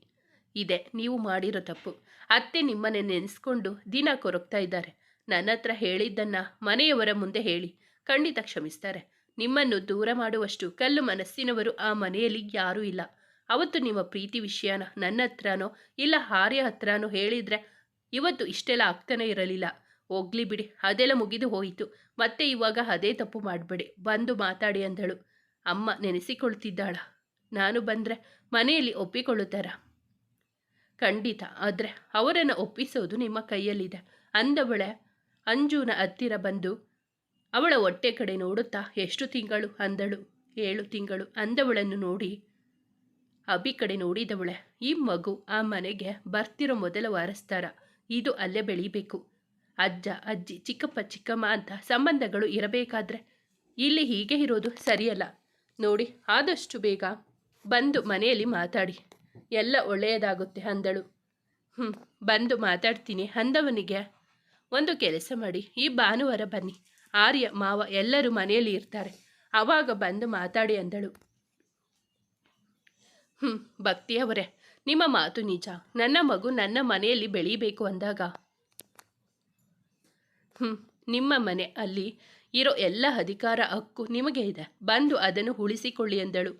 ಇದೆ, ನೀವು ಮಾಡಿರೋ ತಪ್ಪು. ಅತ್ತೆ ನಿಮ್ಮನೆ ನೆನೆಸ್ಕೊಂಡು ದಿನ ಕೊರಗ್ತಾ ಇದ್ದಾರೆ. ನನ್ನ ಹತ್ರ ಹೇಳಿದ್ದನ್ನ ಮನೆಯವರ ಮುಂದೆ ಹೇಳಿ. ಖಂಡಿತ ಕ್ಷಮಿಸ್ತಾರೆ. ನಿಮ್ಮನ್ನು ದೂರ ಮಾಡುವಷ್ಟು ಕಲ್ಲು ಮನಸ್ಸಿನವರು ಆ ಮನೆಯಲ್ಲಿ ಯಾರೂ ಇಲ್ಲ. ಅವತ್ತು ನಿಮ್ಮ ಪ್ರೀತಿ ವಿಷಯನ, ನನ್ನ ಹತ್ರನೋ, ಇಲ್ಲ ಹಾರ್ಯ ಹತ್ರನೋ ಹೇಳಿದರೆ ಇವತ್ತು ಇಷ್ಟೆಲ್ಲ ಆಗ್ತಾನೆ ಇರಲಿಲ್ಲ. ಹೋಗ್ಲಿ ಬಿಡಿ, ಅದೆಲ್ಲ ಮುಗಿದು ಹೋಯಿತು. ಮತ್ತೆ ಇವಾಗ ಅದೇ ತಪ್ಪು ಮಾಡಬೇಡಿ, ಬಂದು ಮಾತಾಡಿ ಅಂದಳು. ಅಮ್ಮ ನೆನೆಸಿಕೊಳ್ತಿದ್ದಾಳ. ನಾನು ಬಂದರೆ ಮನೆಯಲ್ಲಿ ಒಪ್ಪಿಕೊಳ್ಳುತ್ತಾರ? ಖಂಡಿತ, ಆದರೆ ಅವರನ್ನು ಒಪ್ಪಿಸೋದು ನಿಮ್ಮ ಕೈಯಲ್ಲಿದೆ. ಅಂದವಳೆ ಅಂಜುನ ಹತ್ತಿರ ಬಂದು, ಅವಳ ಹೊಟ್ಟೆ ಕಡೆ ನೋಡುತ್ತಾ, ಎಷ್ಟು ತಿಂಗಳು? ಅಂದಳು. ಏಳು ತಿಂಗಳು. ಅಂದವಳನ್ನು ನೋಡಿ ಅಭಿ ಕಡೆ ನೋಡಿದವಳೆ, ಈ ಮಗು ಆ ಮನೆಗೆ ಬರ್ತಿರೋ ಮೊದಲ ವಾರಸ್ತಾರ ಇದು ಅಲ್ಲೇ ಬೆಳಿಬೇಕು. ಅಜ್ಜ, ಅಜ್ಜಿ, ಚಿಕ್ಕಪ್ಪ, ಚಿಕ್ಕಮ್ಮ ಅಂತ ಸಂಬಂಧಗಳು ಇರಬೇಕಾದ್ರೆ ಇಲ್ಲಿ ಹೀಗೆ ಇರೋದು ಸರಿಯಲ್ಲ. ನೋಡಿ, ಆದಷ್ಟು ಬೇಗ ಬಂದು ಮನೆಯಲ್ಲಿ ಮಾತಾಡಿ. ಎಲ್ಲ ಒಳ್ಳೆಯದಾಗುತ್ತೆ ಅಂದಳು. ಹ್ಞೂ ಬಂದು ಮಾತಾಡ್ತೀನಿ ಅಂದವನಿಗೆ. ಒಂದು ಕೆಲಸ ಮಾಡಿ, ಈ ಭಾನುವಾರ ಬನ್ನಿ. ಆರ್ಯ, ಮಾವ ಎಲ್ಲರೂ ಮನೆಯಲ್ಲಿ ಇರ್ತಾರೆ. ಆವಾಗ ಬಂದು ಮಾತಾಡಿ ಅಂದಳು. ಹ್ಞೂ ಭಕ್ತಿಯವರೇ ನಿಮ್ಮ ಮಾತು ನಿಜ. ನನ್ನ ಮಗು ನನ್ನ ಮನೆಯಲ್ಲಿ ಬೆಳೀಬೇಕು ಅಂದಾಗ. ಹ್ಞೂ ನಿಮ್ಮ ಮನೆ ಅಲ್ಲಿ ಇರೋ ಎಲ್ಲ ಅಧಿಕಾರ ಹಕ್ಕು ನಿಮಗೆ ಇದೆ. ಬಂದು ಅದನ್ನು ಉಳಿಸಿಕೊಳ್ಳಿ ಅಂದಳು.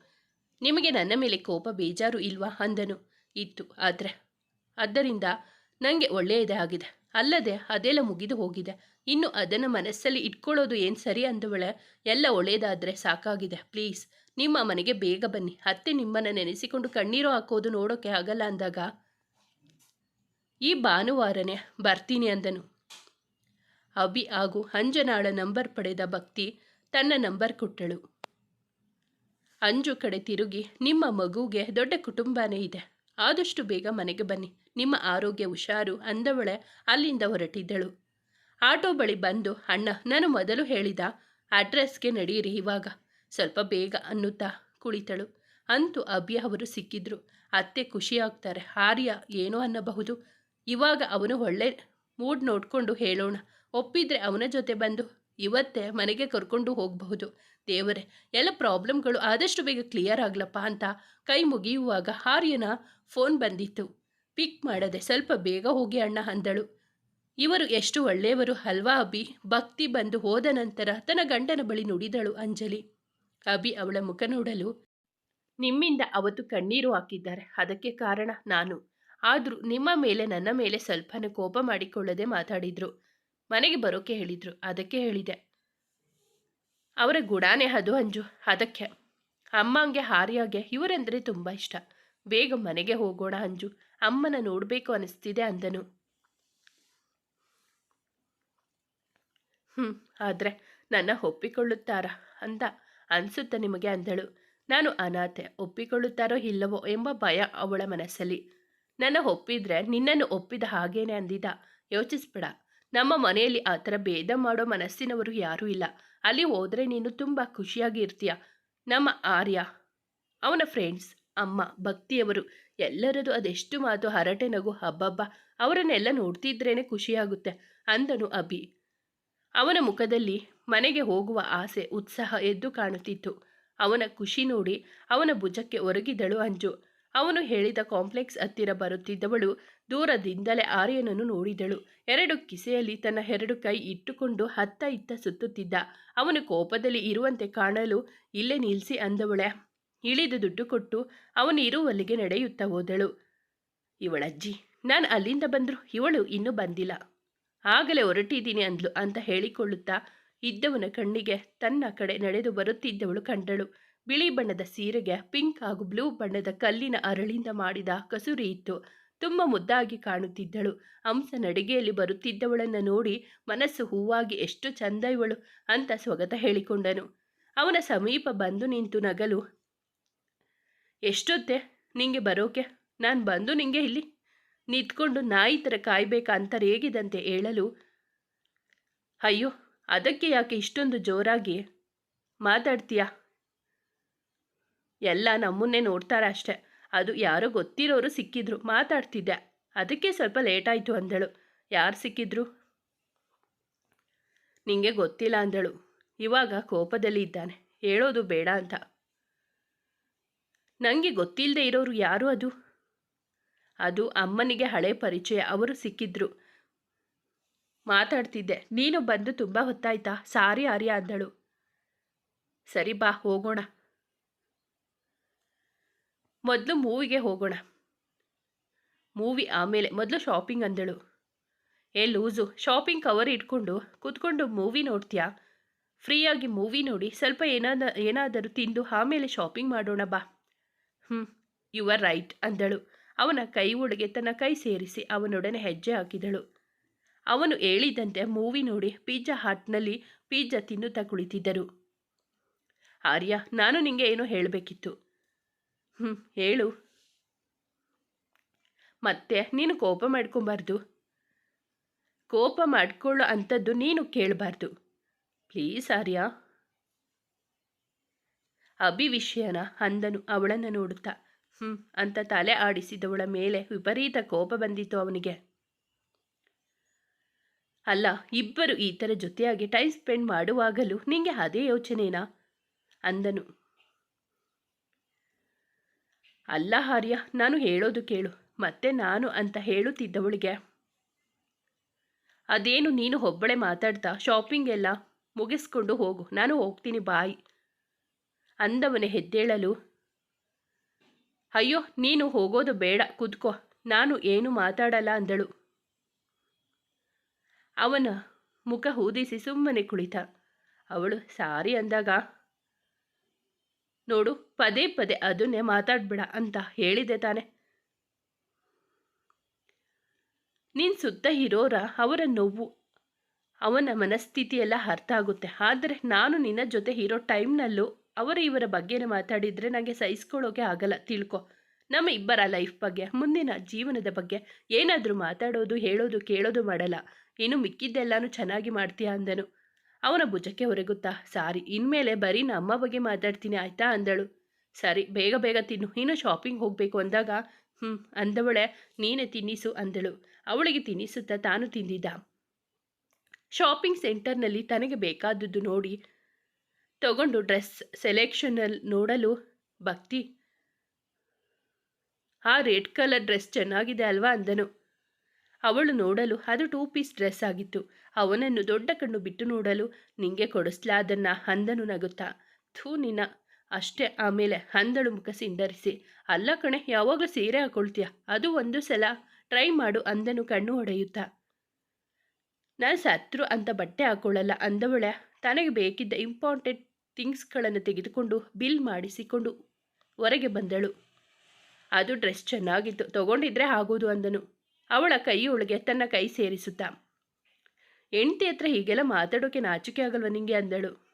ನಿಮಗೆ ನನ್ನ ಮೇಲೆ ಕೋಪ ಬೇಜಾರು ಇಲ್ವಾ ಅಂದನು. ಇತ್ತು, ಆದರೆ ಆದ್ದರಿಂದ ನನಗೆ ಒಳ್ಳೆಯದೇ ಆಗಿದೆ. ಅಲ್ಲದೆ ಅದೆಲ್ಲ ಮುಗಿದು ಹೋಗಿದೆ. ಇನ್ನು ಅದನ್ನು ಮನಸ್ಸಲ್ಲಿ ಇಟ್ಕೊಳ್ಳೋದು ಏನು ಸರಿ ಅಂದವಳೆ, ಎಲ್ಲ ಒಳ್ಳೆಯದಾದರೆ ಸಾಕಾಗಿದೆ. ಪ್ಲೀಸ್ ನಿಮ್ಮ ಮನೆಗೆ ಬೇಗ ಬನ್ನಿ. ಅತ್ತೆ ನಿಮ್ಮನ್ನು ನೆನೆಸಿಕೊಂಡು ಕಣ್ಣೀರು ಹಾಕೋದು ನೋಡೋಕೆ ಆಗಲ್ಲ ಅಂದಾಗ, ಈ ಭಾನುವಾರನೇ ಬರ್ತೀನಿ ಅಂದನು. ಅಭಿ ಹಾಗೂ ಅಂಜನಾಳ ನಂಬರ್ ಪಡೆದ ಭಕ್ತಿ ತನ್ನ ನಂಬರ್ ಕೊಟ್ಟಳು. ಅಂಜು ಕಡೆ ತಿರುಗಿ, ನಿಮ್ಮ ಮಗುಗೆ ದೊಡ್ಡ ಕುಟುಂಬನೇ ಇದೆ. ಆದಷ್ಟು ಬೇಗ ಮನೆಗೆ ಬನ್ನಿ. ನಿಮ್ಮ ಆರೋಗ್ಯ ಹುಷಾರು ಅಂದವಳೆ ಅಲ್ಲಿಂದ ಹೊರಟಿದ್ದಳು. ಆಟೋ ಬಳಿ ಬಂದು, ಅಣ್ಣ, ನಾನು ಮೊದಲು ಹೇಳಿದ ಅಡ್ರೆಸ್ಗೆ ನಡೆಯಿರಿ ಇವಾಗ. ಸ್ವಲ್ಪ ಬೇಗ ಅನ್ನುತ್ತಾ ಕುಳಿತಳು. ಅಂತೂ ಅಭ್ಯ ಅವರು ಸಿಕ್ಕಿದ್ರು. ಅತ್ತೆ ಖುಷಿಯಾಗ್ತಾರೆ. ಆರ್ಯ ಏನೋ ಅನ್ನಬಹುದು. ಇವಾಗ ಅವನು ಒಳ್ಳೆ ಮೂಡ್ ನೋಡಿಕೊಂಡು ಹೇಳೋಣ. ಒಪ್ಪಿದ್ರೆ ಅವನ ಜೊತೆ ಬಂದು ಇವತ್ತೇ ಮನೆಗೆ ಕರ್ಕೊಂಡು ಹೋಗಬಹುದು. ದೇವರೇ, ಎಲ್ಲ ಪ್ರಾಬ್ಲಮ್ಗಳು ಆದಷ್ಟು ಬೇಗ ಕ್ಲಿಯರ್ ಆಗ್ಲಪ್ಪ ಅಂತ ಕೈ ಮುಗಿಯುವಾಗ ಆರ್ಯನ ಫೋನ್ ಬಂದಿತ್ತು. ಪಿಕ್ ಮಾಡದೆ ಸ್ವಲ್ಪ ಬೇಗ ಹೋಗಿ ಅಣ್ಣ ಅಂದಳು. ಇವರು ಎಷ್ಟು ಒಳ್ಳೆಯವರು ಹಲ್ವಾ ಅಭಿ? ಭಕ್ತಿ ಬಂದು ಹೋದ ನಂತರ ತನ್ನ ಗಂಡನ ಬಳಿ ನುಡಿದಳು ಅಂಜಲಿ. ಅಭಿ ಅವಳ ಮುಖ ನೋಡಲು ನಿಮ್ಮಿಂದ ಅವತ್ತು ಕಣ್ಣೀರು ಹಾಕಿದ್ದಾರೆ. ಅದಕ್ಕೆ ಕಾರಣ ನಾನು. ಆದರೂ ನಿಮ್ಮ ಮೇಲೆ ನನ್ನ ಮೇಲೆ ಸ್ವಲ್ಪನೂ ಕೋಪ ಮಾಡಿಕೊಳ್ಳದೆ ಮಾತಾಡಿದ್ರು. ಮನೆಗೆ ಬರೋಕೆ ಹೇಳಿದ್ರು. ಅದಕ್ಕೆ ಹೇಳಿದೆ. ಅವರ ಗುಡಾನೆ ಅದು ಅಂಜು. ಅದಕ್ಕೆ. ಅಮ್ಮಂಗೆ ಹಾರ್ಯಾಗೆ ಇವರೆಂದರೆ ತುಂಬ ಇಷ್ಟ. ಬೇಗ ಮನೆಗೆ ಹೋಗೋಣ ಅಂಜು. ಅಮ್ಮನ ನೋಡಬೇಕು ಅನಿಸ್ತಿದೆ ಅಂದನು. ಹ್ಞೂ ಆದರೆ ನನ್ನ ಒಪ್ಪಿಕೊಳ್ಳುತ್ತಾರಾ? ಅಂತ ಅನಿಸುತ್ತೆ ನಿಮಗೆ ಅಂದಳು. ನಾನು ಅನಾಥೆ, ಒಪ್ಪಿಕೊಳ್ಳುತ್ತಾರೋ ಇಲ್ಲವೋ ಎಂಬ ಭಯ ಅವಳ ಮನಸ್ಸಲ್ಲಿ. ನನ್ನ ಒಪ್ಪಿದ್ರೆ ನಿನ್ನನ್ನು ಒಪ್ಪಿದ ಹಾಗೇನೆ ಅಂದಿದ ಯೋಚಿಸ್ಬೇಡ. ನಮ್ಮ ಮನೆಯಲ್ಲಿ ಆ ಥರ ಭೇದ ಮಾಡೋ ಮನಸ್ಸಿನವರು ಯಾರೂ ಇಲ್ಲ. ಅಲ್ಲಿ ಹೋದರೆ ನೀನು ತುಂಬ ಖುಷಿಯಾಗಿ ಇರ್ತೀಯ. ನಮ್ಮ ಆರ್ಯ, ಅವನ ಫ್ರೆಂಡ್ಸ್ ಅಮ್ಮ, ಭಕ್ತಿಯವರು ಎಲ್ಲರದು ಅದೆಷ್ಟು ಮಾತು ಹರಟೆ ನಗು ಹಬ್ಬಬ್ಬ, ಅವರನ್ನೆಲ್ಲ ನೋಡ್ತಿದ್ರೇನೆ ಖುಷಿಯಾಗುತ್ತೆ ಅಂದನು ಅಭಿ. ಅವನ ಮುಖದಲ್ಲಿ ಮನೆಗೆ ಹೋಗುವ ಆಸೆ, ಉತ್ಸಾಹ ಎದ್ದು ಕಾಣುತ್ತಿತ್ತು. ಅವನ ಖುಷಿ ನೋಡಿ ಅವನ ಭುಜಕ್ಕೆ ಒರಗಿದಳು ಅಂಜು. ಅವನು ಹೇಳಿದ ಕಾಂಪ್ಲೆಕ್ಸ್ ಹತ್ತಿರ ಬರುತ್ತಿದ್ದವಳು ದೂರದಿಂದಲೇ ಆರ್ಯನನ್ನು ನೋಡಿದಳು. ಎರಡು ಕಿಸೆಯಲ್ಲಿ ತನ್ನ ಎರಡು ಕೈ ಇಟ್ಟುಕೊಂಡು ಹತ್ತ ಇತ್ತ ಸುತ್ತುತ್ತಿದ್ದ. ಅವನು ಕೋಪದಲ್ಲಿ ಇರುವಂತೆ ಕಾಣಲು ಇಲ್ಲೇ ನಿಲ್ಲಿಸಿ ಅಂದವಳೆ. ಇಳಿದು ದುಡ್ಡು ಕೊಟ್ಟು ಅವನು ಇರುವಲ್ಲಿಗೆ ನಡೆಯುತ್ತಾ ಹೋದಳು. ಇವಳಜ್ಜಿ ನಾನು ಅಲ್ಲಿಂದ ಬಂದರು, ಇವಳು ಇನ್ನೂ ಬಂದಿಲ್ಲ. ಆಗಲೇ ಹೊರಟಿದ್ದೀನಿ ಅಂದ್ಲು, ಅಂತ ಹೇಳಿಕೊಳ್ಳುತ್ತಾ ಇದ್ದವನ ಕಣ್ಣಿಗೆ ತನ್ನ ಕಡೆ ನಡೆದು ಬರುತ್ತಿದ್ದವಳು ಕಂಡಳು. ಬಿಳಿ ಬಣ್ಣದ ಸೀರೆಗೆ ಪಿಂಕ್ ಹಾಗೂ ಬ್ಲೂ ಬಣ್ಣದ ಕಲ್ಲಿನ ಅರಳಿಂದ ಮಾಡಿದ ಕಸೂರಿ ಇತ್ತು. ತುಂಬ ಮುದ್ದಾಗಿ ಕಾಣುತ್ತಿದ್ದಳು. ಹಂಸ ನಡಿಗೆಯಲ್ಲಿ ಬರುತ್ತಿದ್ದವಳನ್ನು ನೋಡಿ ಮನಸ್ಸು ಹೂವಾಗಿ, ಎಷ್ಟು ಚಂದ ಇವಳು ಅಂತ ಸ್ವಗತ ಹೇಳಿಕೊಂಡನು. ಅವನ ಸಮೀಪ ಬಂದು ನಿಂತು ನಗಲು, ಎಷ್ಟೊತ್ತೆ? ನಿಂಗೆ ಬರೋಕೆ? ನಾನು ಬಂದು ನಿಂಗೆ ಇಲ್ಲಿ ನಿಂತ್ಕೊಂಡು ನಾಯಿ ಥರ ಕಾಯ್ಬೇಕಾ ಅಂತ ರೇಗಿದಂತೆ ಹೇಳಲು, ಅಯ್ಯೋ ಅದಕ್ಕೆ ಯಾಕೆ ಇಷ್ಟೊಂದು ಜೋರಾಗಿ ಮಾತಾಡ್ತೀಯ? ಎಲ್ಲ ನಮ್ಮನ್ನೇ ನೋಡ್ತಾರೆ ಅಷ್ಟೆ. ಅದು ಯಾರೋ ಗೊತ್ತಿರೋರು ಸಿಕ್ಕಿದ್ರು, ಮಾತಾಡ್ತಿದ್ದೆ. ಅದಕ್ಕೆ ಸ್ವಲ್ಪ ಲೇಟಾಯಿತು ಅಂದಳು. ಯಾರು ಸಿಕ್ಕಿದ್ರು? ನಿಂಗೆ ಗೊತ್ತಿಲ್ಲ ಅಂದಳು. ಇವಾಗ ಕೋಪದಲ್ಲಿ ಇದ್ದಾನೆ. ಹೇಳೋದು ಬೇಡ ಅಂತ. ನನಗೆ ಗೊತ್ತಿಲ್ಲದೆ ಇರೋರು ಯಾರು ಅದು? ಅದು ಅಮ್ಮನಿಗೆ ಹಳೆ ಪರಿಚಯ. ಅವರು ಸಿಕ್ಕಿದ್ರು. ಮಾತಾಡ್ತಿದ್ದೆ. ನೀನು ಬಂದು ತುಂಬ ಹೊತ್ತಾಯ್ತಾ? ಸಾರಿ ಆರ್ಯ ಅಂದಳು. ಸರಿ ಬಾ, ಹೋಗೋಣ. ಮೊದಲು ಮೂವಿಗೆ ಹೋಗೋಣ. ಮೂವಿ ಆಮೇಲೆ, ಮೊದಲು ಶಾಪಿಂಗ್ ಅಂದಳು. ಏ ಲೂಸು, ಶಾಪಿಂಗ್ ಕವರ್ ಇಟ್ಕೊಂಡು ಕೂತ್ಕೊಂಡು ಮೂವಿ ನೋಡ್ತೀಯಾ? ಫ್ರೀಯಾಗಿ ಮೂವಿ ನೋಡಿ, ಸ್ವಲ್ಪ ಏನಾದ ಏನಾದರೂ ತಿಂದು ಆಮೇಲೆ ಶಾಪಿಂಗ್ ಮಾಡೋಣ ಬಾ. ಹ್ಞೂ ಯು ಆರ್ ರೈಟ್ ಅಂದಳು. ಅವನ ಕೈ ಒಳಗೆ ತನ್ನ ಕೈ ಸೇರಿಸಿ ಅವನೊಡನೆ ಹೆಜ್ಜೆ ಹಾಕಿದಳು. ಅವನು ಹೇಳಿದಂತೆ ಮೂವಿ ನೋಡಿ ಪಿಜ್ಜಾ ಹಾಟ್ನಲ್ಲಿ ಪಿಜ್ಜಾ ತಿನ್ನುತ್ತಾ ಕುಳಿತಿದ್ದರು. ಆರ್ಯ, ನಾನು ನಿಂಗೆ ಏನೋ ಹೇಳಬೇಕಿತ್ತು. ಹ್ಞೂ ಹೇಳು. ಮತ್ತೆ, ನೀನು ಕೋಪ ಮಾಡ್ಕೊಬಾರ್ದು. ಕೋಪ ಮಾಡ್ಕೊಳ್ಳೋ ಅಂಥದ್ದು ನೀನು ಕೇಳಬಾರ್ದು. ಪ್ಲೀಸ್, ಆರ್ಯ. ಅಭಿ ವಿಷಯನ ಅಂದನು, ಅವಳನ್ನು ನೋಡುತ್ತಾ. ಹ್ಞೂ ಅಂತ ತಲೆ ಆಡಿಸಿದವಳ ಮೇಲೆ ವಿಪರೀತ ಕೋಪ ಬಂದಿತ್ತು ಅವನಿಗೆ. ಅಲ್ಲ, ಇಬ್ಬರು ಈ ಥರ ಜೊತೆಯಾಗಿ ಟೈಮ್ ಸ್ಪೆಂಡ್ ಮಾಡುವಾಗಲೂ ನಿಂಗೆ ಅದೇ ಯೋಚನೆನಾ? ಅಂದನು. ಅಲ್ಲ ಹಾರ್ಯ ನಾನು ಹೇಳೋದು ಕೇಳು. ಮತ್ತೆ ನಾನು ಅಂತ ಹೇಳುತ್ತಿದ್ದವಳಿಗೆ. ಅದೇನು ನೀನು ಒಬ್ಬಳೆ ಮಾತಾಡ್ತಾ ಶಾಪಿಂಗ್ ಎಲ್ಲ ಮುಗಿಸ್ಕೊಂಡು ಹೋಗು, ನಾನು ಹೋಗ್ತೀನಿ, ಬಾಯ್. ಅಂದವನೇ ಹೆದ್ದೇಳಲು. ಅಯ್ಯೋ, ನೀನು ಹೋಗೋದು ಬೇಡ ಕುದ್ಕೋ ನಾನು ಏನು ಮಾತಾಡಲ್ಲ, ಅಂದಳು. ಅವನ ಮುಖ ಊದಿಸಿ ಸುಮ್ಮನೆ ಕುಳಿತ. ಅವಳು, ಸಾರಿ ಅಂದಾಗ? ನೋಡು, ಪದೇ ಪದೇ ಅದನ್ನೇ ಮಾತಾಡ್ಬೇಡ ಅಂತ ಹೇಳಿದೆ ತಾನೆ. ನೀನು ಸುತ್ತ ಇರೋರ ಅವರ ನೋವು, ಅವನ ಮನಸ್ಥಿತಿ ಎಲ್ಲ ಅರ್ಥ ಆಗುತ್ತೆ. ಆದರೆ ನಾನು ನಿನ್ನ ಜೊತೆ ಇರೋ ಟೈಮ್ನಲ್ಲೂ ಅವರ ಇವರ ಬಗ್ಗೆನೇ ಮಾತಾಡಿದರೆ ನನಗೆ ಸಹಿಸ್ಕೊಳ್ಳೋಕೆ ಆಗಲ್ಲ. ತಿಳ್ಕೊ. ನಮ್ಮ ಇಬ್ಬರ ಲೈಫ್ ಬಗ್ಗೆ, ಮುಂದಿನ ಜೀವನದ ಬಗ್ಗೆ ಏನಾದರೂ ಮಾತಾಡೋದು, ಹೇಳೋದು, ಕೇಳೋದು ಮಾಡಲ್ಲ. ಇನ್ನು ಮಿಕ್ಕಿದ್ದೆಲ್ಲನೂ ಚೆನ್ನಾಗಿ ಮಾಡ್ತೀಯಾ ಅಂದನು. ಅವನ ಭುಜಕ್ಕೆ ಹೊರಗುತ್ತಾ ಸಾರಿ, ಇನ್ಮೇಲೆ ಬರೀ ನಮ್ಮ ಬಗ್ಗೆ ಮಾತಾಡ್ತೀನಿ ಆಯ್ತಾ? ಅಂದಳು. ಸರಿ, ಬೇಗ ಬೇಗ ತಿನ್ನು ಇನ್ನು ಶಾಪಿಂಗ್ ಹೋಗಬೇಕು ಅಂದಾಗ. ಹ್ಞೂ ಅಂದವಳೆ, ನೀನೇ ತಿನ್ನಿಸು, ಅಂದಳು. ಅವಳಿಗೆ ತಿನ್ನಿಸುತ್ತಾ ತಾನು ತಿಂದಿದ್ದ? ಶಾಪಿಂಗ್ ಸೆಂಟರ್ನಲ್ಲಿ ತನಗೆ ಬೇಕಾದದ್ದು ನೋಡಿ. ತಗೊಂಡು ಡ್ರೆಸ್ ಸೆಲೆಕ್ಷನಲ್ಲಿ ನೋಡಲು, ಭಕ್ತಿ, ಆ ರೆಡ್ ಕಲರ್ ಡ್ರೆಸ್ ಚೆನ್ನಾಗಿದೆ ಅಲ್ವಾ? ಅಂದನು. ಅವಳು ನೋಡಲು ಅದು ಟೂ ಪೀಸ್ ಡ್ರೆಸ್ ಆಗಿತ್ತು. ಅವನನ್ನು ದೊಡ್ಡ ಕಣ್ಣು ಬಿಟ್ಟು ನೋಡಲು ನಿಂಗೆ ಕೊಡಿಸ್ಲಾ ಅದನ್ನ ಅಂದನು ನಗುತ್ತಾ. ಥೂ ನಿನ್ನ. ಅಷ್ಟೇ, ಆಮೇಲೆ ಅಂದಳು ಮುಖ ಸಿಂಡರಿಸಿ ಅಲ್ಲ ಕಣೆ, ಯಾವಾಗಲೂ ಸೀರೆ ಹಾಕೊಳ್ತೀಯ? ಅದು ಒಂದು ಸಲ ಟ್ರೈ ಮಾಡು ಅಂದನು ಕಣ್ಣು ಹೊಡೆಯುತ್ತಾ ನಾನು ಸತ್ರು ಅಂತ ಬಟ್ಟೆ ಹಾಕೊಳ್ಳಲ್ಲ ಅಂದವಳೆ, ತನಗೆ ಬೇಕಿದ್ದ ಇಂಪಾರ್ಟೆಂಟ್ ಥಿಂಗ್ಸ್ಗಳನ್ನು ತೆಗೆದುಕೊಂಡು ಬಿಲ್ ಮಾಡಿಸಿಕೊಂಡು ಹೊರಗೆ ಬಂದಳು. ಅದು ಡ್ರೆಸ್ ಚೆನ್ನಾಗಿತ್ತು, ತಗೊಂಡಿದ್ರೆ ಆಗೋದು ಅಂದನು. ಅವಳ ಕೈಯೊಳಗೆ ತನ್ನ ಕೈ ಸೇರಿಸುತ್ತಾ. ಹೆಂಡತಿ ಹತ್ರ ಹೀಗೆಲ್ಲ ಮಾತಾಡೋಕೆ ನಾಚಿಕೆ ಆಗಲ್ವ ನಿಂಗೆ? ಅಂದಳು.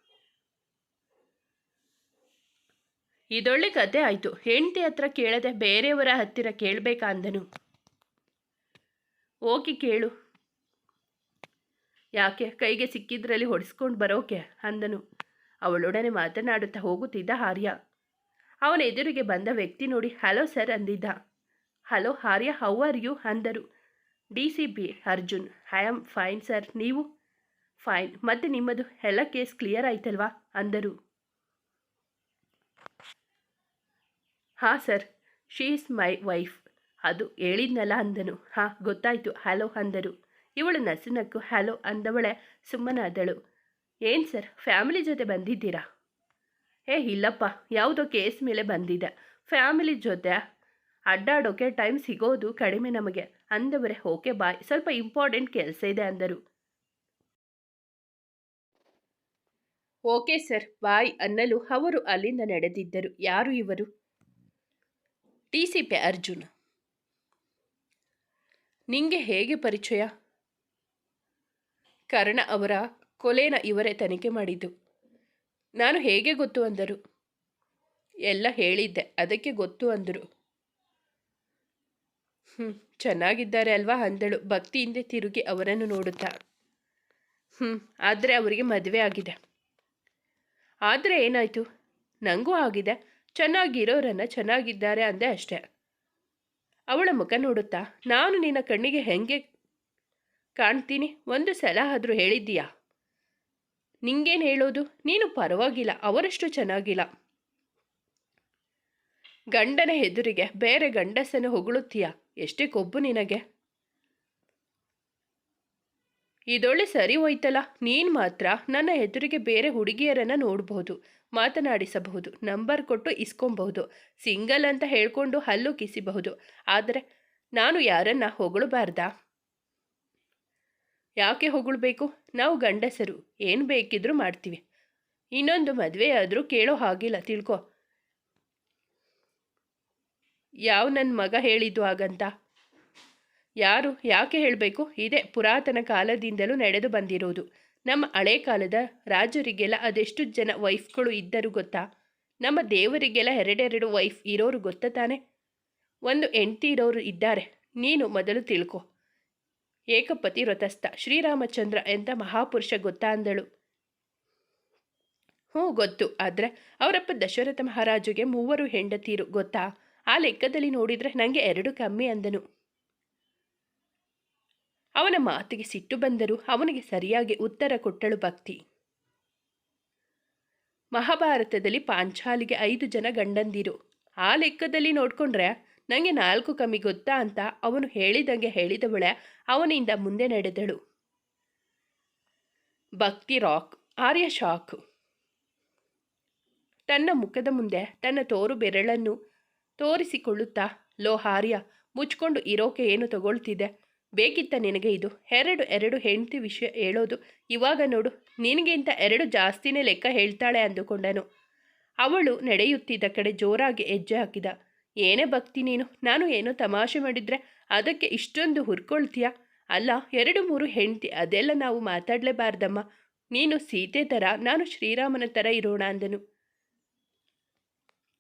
ಇದೊಳ್ಳೆ ಕತೆ ಆಯಿತು. ಹೆಂಡತಿ ಹತ್ರ ಕೇಳದೆ ಬೇರೆಯವರ ಹತ್ತಿರ ಕೇಳಬೇಕಾ? ಅಂದನು. ಓಕೆ, ಕೇಳು. ಯಾಕೆ? ಕೈಗೆ ಸಿಕ್ಕಿದ್ರಲ್ಲಿ ಹೊಡೆಸ್ಕೊಂಡು ಬರೋಕೆ? ಅಂದನು. ಅವಳೊಡನೆ ಮಾತನಾಡುತ್ತಾ ಹೋಗುತ್ತಿದ್ದ ಆರ್ಯ. ಅವನ ಎದುರಿಗೆ ಬಂದ ವ್ಯಕ್ತಿ ನೋಡಿ, hello sir ಅಂದಿದ್ದ. Hello Arya how are you? ಅಂದರು. D C B, Arjun, I am fine, sir. ನೀವು? ಫೈನ್. ಮತ್ತೆ ನಿಮ್ಮದು ಎಲ್ಲ ಕೇಸ್ ಕ್ಲಿಯರ್ ಆಯ್ತಲ್ವಾ? ಅಂದರು. ಹಾಂ, sir. She is my wife. ಅದು ಹೇಳಿದ್ನಲ್ಲ ಅಂದನು. ಹಾಂ, ಗೊತ್ತಾಯಿತು. ಹಲೋ ಅಂದರು. ಇವಳು ನಸುನಕ್ಕು ಹಲೋ ಅಂದವಳೆ ಸುಮ್ಮನಾದಳು. ಏನು ಸರ್? ಫ್ಯಾಮಿಲಿ ಜೊತೆ ಬಂದಿದ್ದೀರಾ? ಏ, ಇಲ್ಲಪ್ಪ. ಯಾವುದೋ ಕೇಸ್ ಮೇಲೆ ಬಂದಿದೆ. ಫ್ಯಾಮಿಲಿ ಜೊತೆ ಅಡ್ಡಾಡೋಕೆ ಟೈಮ್ ಸಿಗೋದು ಕಡಿಮೆ ನಮಗೆ. ಅಂದವರೆ, ಓಕೆ, ಬಾಯ್. ಸ್ವಲ್ಪ ಇಂಪಾರ್ಟೆಂಟ್ ಕೆಲಸ ಇದೆ, ಅಂದರು. ಓಕೆ, ಸರ್, ಬಾಯ್, ಅನ್ನಲು ಅವರು ಅಲ್ಲಿಂದ ನಡೆದಿದ್ದರು. ಯಾರು ಇವರು? T C P Arjun. ನಿಂಗೆ ಹೇಗೆ ಪರಿಚಯ? ಕರ್ಣ ಅವರ ಕೊಲೆನ ಇವರೇ ತನಿಖೆ ಮಾಡಿದ್ದು. ನಾನು ಹೇಗೆ ಗೊತ್ತು? ಅಂದರು. ಎಲ್ಲ ಹೇಳಿದ್ದೆ, ಅದಕ್ಕೆ ಗೊತ್ತು, ಅಂದರು. ಹ್ಞೂ ಚೆನ್ನಾಗಿದ್ದಾರೆ ಅಲ್ವಾ ಅಂದಳು. ಭಕ್ತಿಯಿಂದ ತಿರುಗಿ ಅವರನ್ನು ನೋಡುತ್ತಾ. ಹ್ಞೂ ಆದರೆ ಅವರಿಗೆ ಮದುವೆ ಆಗಿದೆ. ಆದರೆ ಏನಾಯಿತು? ನನಗೂ ಆಗಿದೆ. ಚೆನ್ನಾಗಿರೋರನ್ನ ಚೆನ್ನಾಗಿದ್ದಾರೆ ಅಂದೆ ಅಷ್ಟೆ. ಅವಳ ಮುಖ ನೋಡುತ್ತಾ, ನಾನು ನಿನ್ನ ಕಣ್ಣಿಗೆ ಹೆಂಗೆ ಕಾಣ್ತೀನಿ? ಒಂದು ಸಲ ಆದರೂ ಹೇಳಿದ್ದೀಯಾ? ನಿಂಗೇನು ಹೇಳೋದು? ನೀನು ಪರವಾಗಿಲ್ಲ, ಅವರಷ್ಟು ಚೆನ್ನಾಗಿಲ್ಲ. ಗಂಡನ ಎದುರಿಗೆ ಬೇರೆ ಗಂಡಸನ್ನು ಹೊಗಳುತ್ತೀಯ? ಎಷ್ಟೇ ಕೊಬ್ಬು ನಿನಗೆ. ಇದೊಳ್ಳೆ ಸರಿ ಹೋಯ್ತಲ್ಲ? ನೀನು ಮಾತ್ರ ನನ್ನ ಎದುರಿಗೆ ಬೇರೆ ಹುಡುಗಿಯರನ್ನು ನೋಡಬಹುದು ಮಾತನಾಡಿಸಬಹುದು, ನಂಬರ್ ಕೊಟ್ಟು ಇಸ್ಕೊಬಹುದು, ಸಿಂಗಲ್ ಅಂತ ಹೇಳ್ಕೊಂಡು ಹಲ್ಲು ಕಿಸಿಬಹುದು. ಆದರೆ ನಾನು ಯಾರನ್ನ ಹೊಗಳಬಾರ್ದಾ? ಯಾಕೆ ಹೊಗಳ್ಬೇಕು? ನಾವು ಗಂಡಸರು, ಏನು ಬೇಕಿದ್ರೂ ಮಾಡ್ತೀವಿ. ಇನ್ನೊಂದು ಮದುವೆಯಾದರೂ ಕೇಳೋ ಹಾಗಿಲ್ಲ, ತಿಳ್ಕೊ. ಯಾವ ನನ್ನ ಮಗ ಹೇಳಿದ್ದು ಹಾಗಂತ? ಯಾರು, ಯಾಕೆ ಹೇಳಬೇಕು? ಇದೇ ಪುರಾತನ ಕಾಲದಿಂದಲೂ ನಡೆದು ಬಂದಿರೋದು. ನಮ್ಮ ಹಳೆ ಕಾಲದ ರಾಜರಿಗೆಲ್ಲ ಅದೆಷ್ಟು ಜನ ವೈಫ್ಗಳು ಇದ್ದರು ಗೊತ್ತಾ? ನಮ್ಮ ದೇವರಿಗೆಲ್ಲ ಎರಡೆರಡು ವೈಫ್ ಇರೋರು ಗೊತ್ತಾ ತಾನೆ? ಒಂದು ಹೆಂಡತಿ ಇರೋರು ಇದ್ದಾರೆ. ನೀನು ಮೊದಲು ತಿಳ್ಕೊ. ಏಕಪತಿ ವ್ರತಸ್ಥ ಶ್ರೀರಾಮಚಂದ್ರ ಎಂಥ ಮಹಾಪುರುಷ ಗೊತ್ತಾ ಅಂದಳು. ಹ್ಞೂ, ಗೊತ್ತು. ಆದರೆ, ಅವರಪ್ಪ ದಶರಥ ಮಹಾರಾಜುಗೆ ಮೂವರು ಹೆಂಡತೀರು ಗೊತ್ತಾ? ಆ ಲೆಕ್ಕದಲ್ಲಿ ನೋಡಿದರೆ ನನಗೆ ಎರಡು ಕಮ್ಮಿ ಅಂದನು. ಅವನ ಮಾತಿಗೆ ಸಿಟ್ಟು ಬಂದರೂ ಅವನಿಗೆ ಸರಿಯಾಗಿ ಉತ್ತರ ಕೊಟ್ಟಳು ಭಕ್ತಿ. ಮಹಾಭಾರತದಲ್ಲಿ ಪಾಂಚಾಲಿಗೆ ಐದು ಜನ ಗಂಡಂದಿರು. ಆ ಲೆಕ್ಕದಲ್ಲಿ ನೋಡ್ಕೊಂಡ್ರೆ ನನಗೆ ನಾಲ್ಕು ಕಮ್ಮಿ ಗೊತ್ತಾ ಅಂತ ಅವನು ಹೇಳಿದಂಗೆ ಹೇಳಿದವಳೆ ಅವನಿಂದ ಮುಂದೆ ನಡೆದಳು. ಭಕ್ತಿ ರಾಕ್, ಆರ್ಯ ಶಾಕ್. ತನ್ನ ಮುಖದ ಮುಂದೆ ತನ್ನ ತೋರು ಬೆರಳನ್ನು ತೋರಿಸಿಕೊಳ್ಳುತ್ತಾ? ಲೋ ಹಾರ್ಯ, ಮುಚ್ಕೊಂಡು ಇರೋಕೆ ಏನು ತಗೊಳ್ತಿದೆ? ಬೇಕಿತ್ತ ನಿನಗೆ ಇದು. ಎರಡು ಎರಡು ಹೆಂಡತಿ ವಿಷಯ ಹೇಳೋದು. ಇವಾಗ ನೋಡು, ನಿನಗಿಂತ ಎರಡು ಜಾಸ್ತಿನೇ ಲೆಕ್ಕ ಹೇಳ್ತಾಳೆ ಅಂದುಕೊಂಡನು. ಅವಳು ನಡೆಯುತ್ತಿದ್ದ ಕಡೆ ಜೋರಾಗಿ ಹೆಜ್ಜೆ ಹಾಕಿದ. ಏನೇ ಭಕ್ತಿ ನೀನು, ನಾನು ಏನೋ ತಮಾಷೆ ಮಾಡಿದ್ರೆ ಅದಕ್ಕೆ ಇಷ್ಟೊಂದು ಹುರ್ಕೊಳ್ತೀಯ? ಅಲ್ಲ, ಎರಡು ಮೂರು ಹೆಂಡತಿ, ಅದೆಲ್ಲ ನಾವು ಮಾತಾಡಲೇಬಾರ್ದಮ್ಮ. ನೀನು ಸೀತೆ ಥರ ನಾನು ಶ್ರೀರಾಮನ ಥರ ಇರೋಣ ಅಂದನು.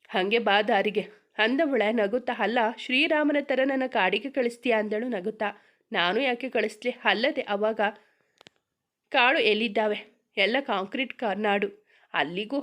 ಹಾಗೆ ಬಾ ದಾರಿಗೆ. ಅಂದವಳೆ ನಗುತ್ತಾ, ಅಲ್ಲ, ಶ್ರೀರಾಮನ ಥರ ನನ್ನ ಕಾಡಿಗೆ ಕಳಿಸ್ತೀಯ? ಅಂದಳು ನಗುತ್ತಾ, ನಾನು ಯಾಕೆ ಕಳಿಸ್ಲಿ? ಅಲ್ಲದೆ ಅವಾಗ ಕಾಡು ಎಲ್ಲಿದ್ದಾವೆ? ಎಲ್ಲ ಕಾಂಕ್ರೀಟ್ ಕಾರ್ನಾಡು. ಅಲ್ಲಿಗೂ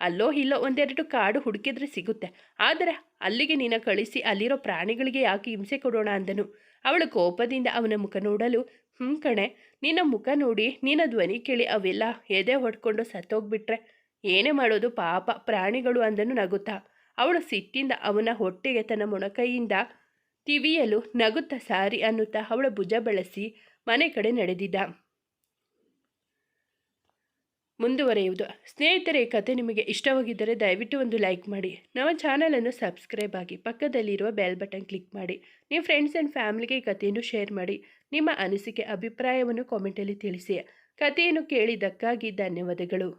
ಅಲ್ಲೋ ಇಲ್ಲೋ ಒಂದೆರಡು ಕಾಡು ಹುಡುಕಿದ್ರೆ ಸಿಗುತ್ತೆ. ಆದರೆ ಅಲ್ಲಿಗೆ ನಿನ್ನ ಕಳಿಸಿ, ಅಲ್ಲಿರೋ ಪ್ರಾಣಿಗಳಿಗೆ ಯಾಕೆ ಹಿಂಸೆ ಕೊಡೋಣ? ಅಂದನು. ಅವಳು ಕೋಪದಿಂದ ಅವನ ಮುಖ ನೋಡಲು ಹ್ಞೂ ಕಣೆ, ನಿನ್ನ ಮುಖ ನೋಡಿ, ನಿನ್ನ ಧ್ವನಿ ಕೇಳಿ ಅವೆಲ್ಲ ಎದೆ ಹೊಡ್ಕೊಂಡು ಸತ್ತೋಗ್ಬಿಟ್ರೆ ಏನೇ ಮಾಡೋದು? ಪಾಪ ಪ್ರಾಣಿಗಳು ಅಂದನು ನಗುತ್ತಾ. ಅವಳು ಸಿಟ್ಟಿಂದ ಅವನ ಹೊಟ್ಟೆಗೆ ತನ್ನ ಮೊಣಕೈಯಿಂದ ತಿವಿಯಲು ನಗುತ್ತಾ ಸಾರಿ ಅನ್ನುತ್ತಾ ಅವಳ ಭುಜ ಬಳಸಿ ಮನೆ ಕಡೆ ನಡೆದಿದ್ದ. ಮುಂದುವರೆಯುವುದು. ಸ್ನೇಹಿತರೆ, ಈ ಕತೆ ನಿಮಗೆ ಇಷ್ಟವಾಗಿದ್ದರೆ ದಯವಿಟ್ಟು ಒಂದು ಲೈಕ್ ಮಾಡಿ. ನಮ್ಮ ಚಾನಲನ್ನು ಸಬ್ಸ್ಕ್ರೈಬ್ ಆಗಿ ಪಕ್ಕದಲ್ಲಿರುವ ಬೆಲ್ ಬಟನ್ ಕ್ಲಿಕ್ ಮಾಡಿ. ನಿಮ್ಮ ಫ್ರೆಂಡ್ಸ್ ಆ್ಯಂಡ್ ಫ್ಯಾಮಿಲಿಗೆ ಈ ಕಥೆಯನ್ನು ಶೇರ್ ಮಾಡಿ. ನಿಮ್ಮ ಅನಿಸಿಕೆ, ಅಭಿಪ್ರಾಯವನ್ನು ಕಾಮೆಂಟಲ್ಲಿ ತಿಳಿಸಿ. ಕಥೆಯನ್ನು ಕೇಳಿದ್ದಕ್ಕಾಗಿ ಧನ್ಯವಾದಗಳು.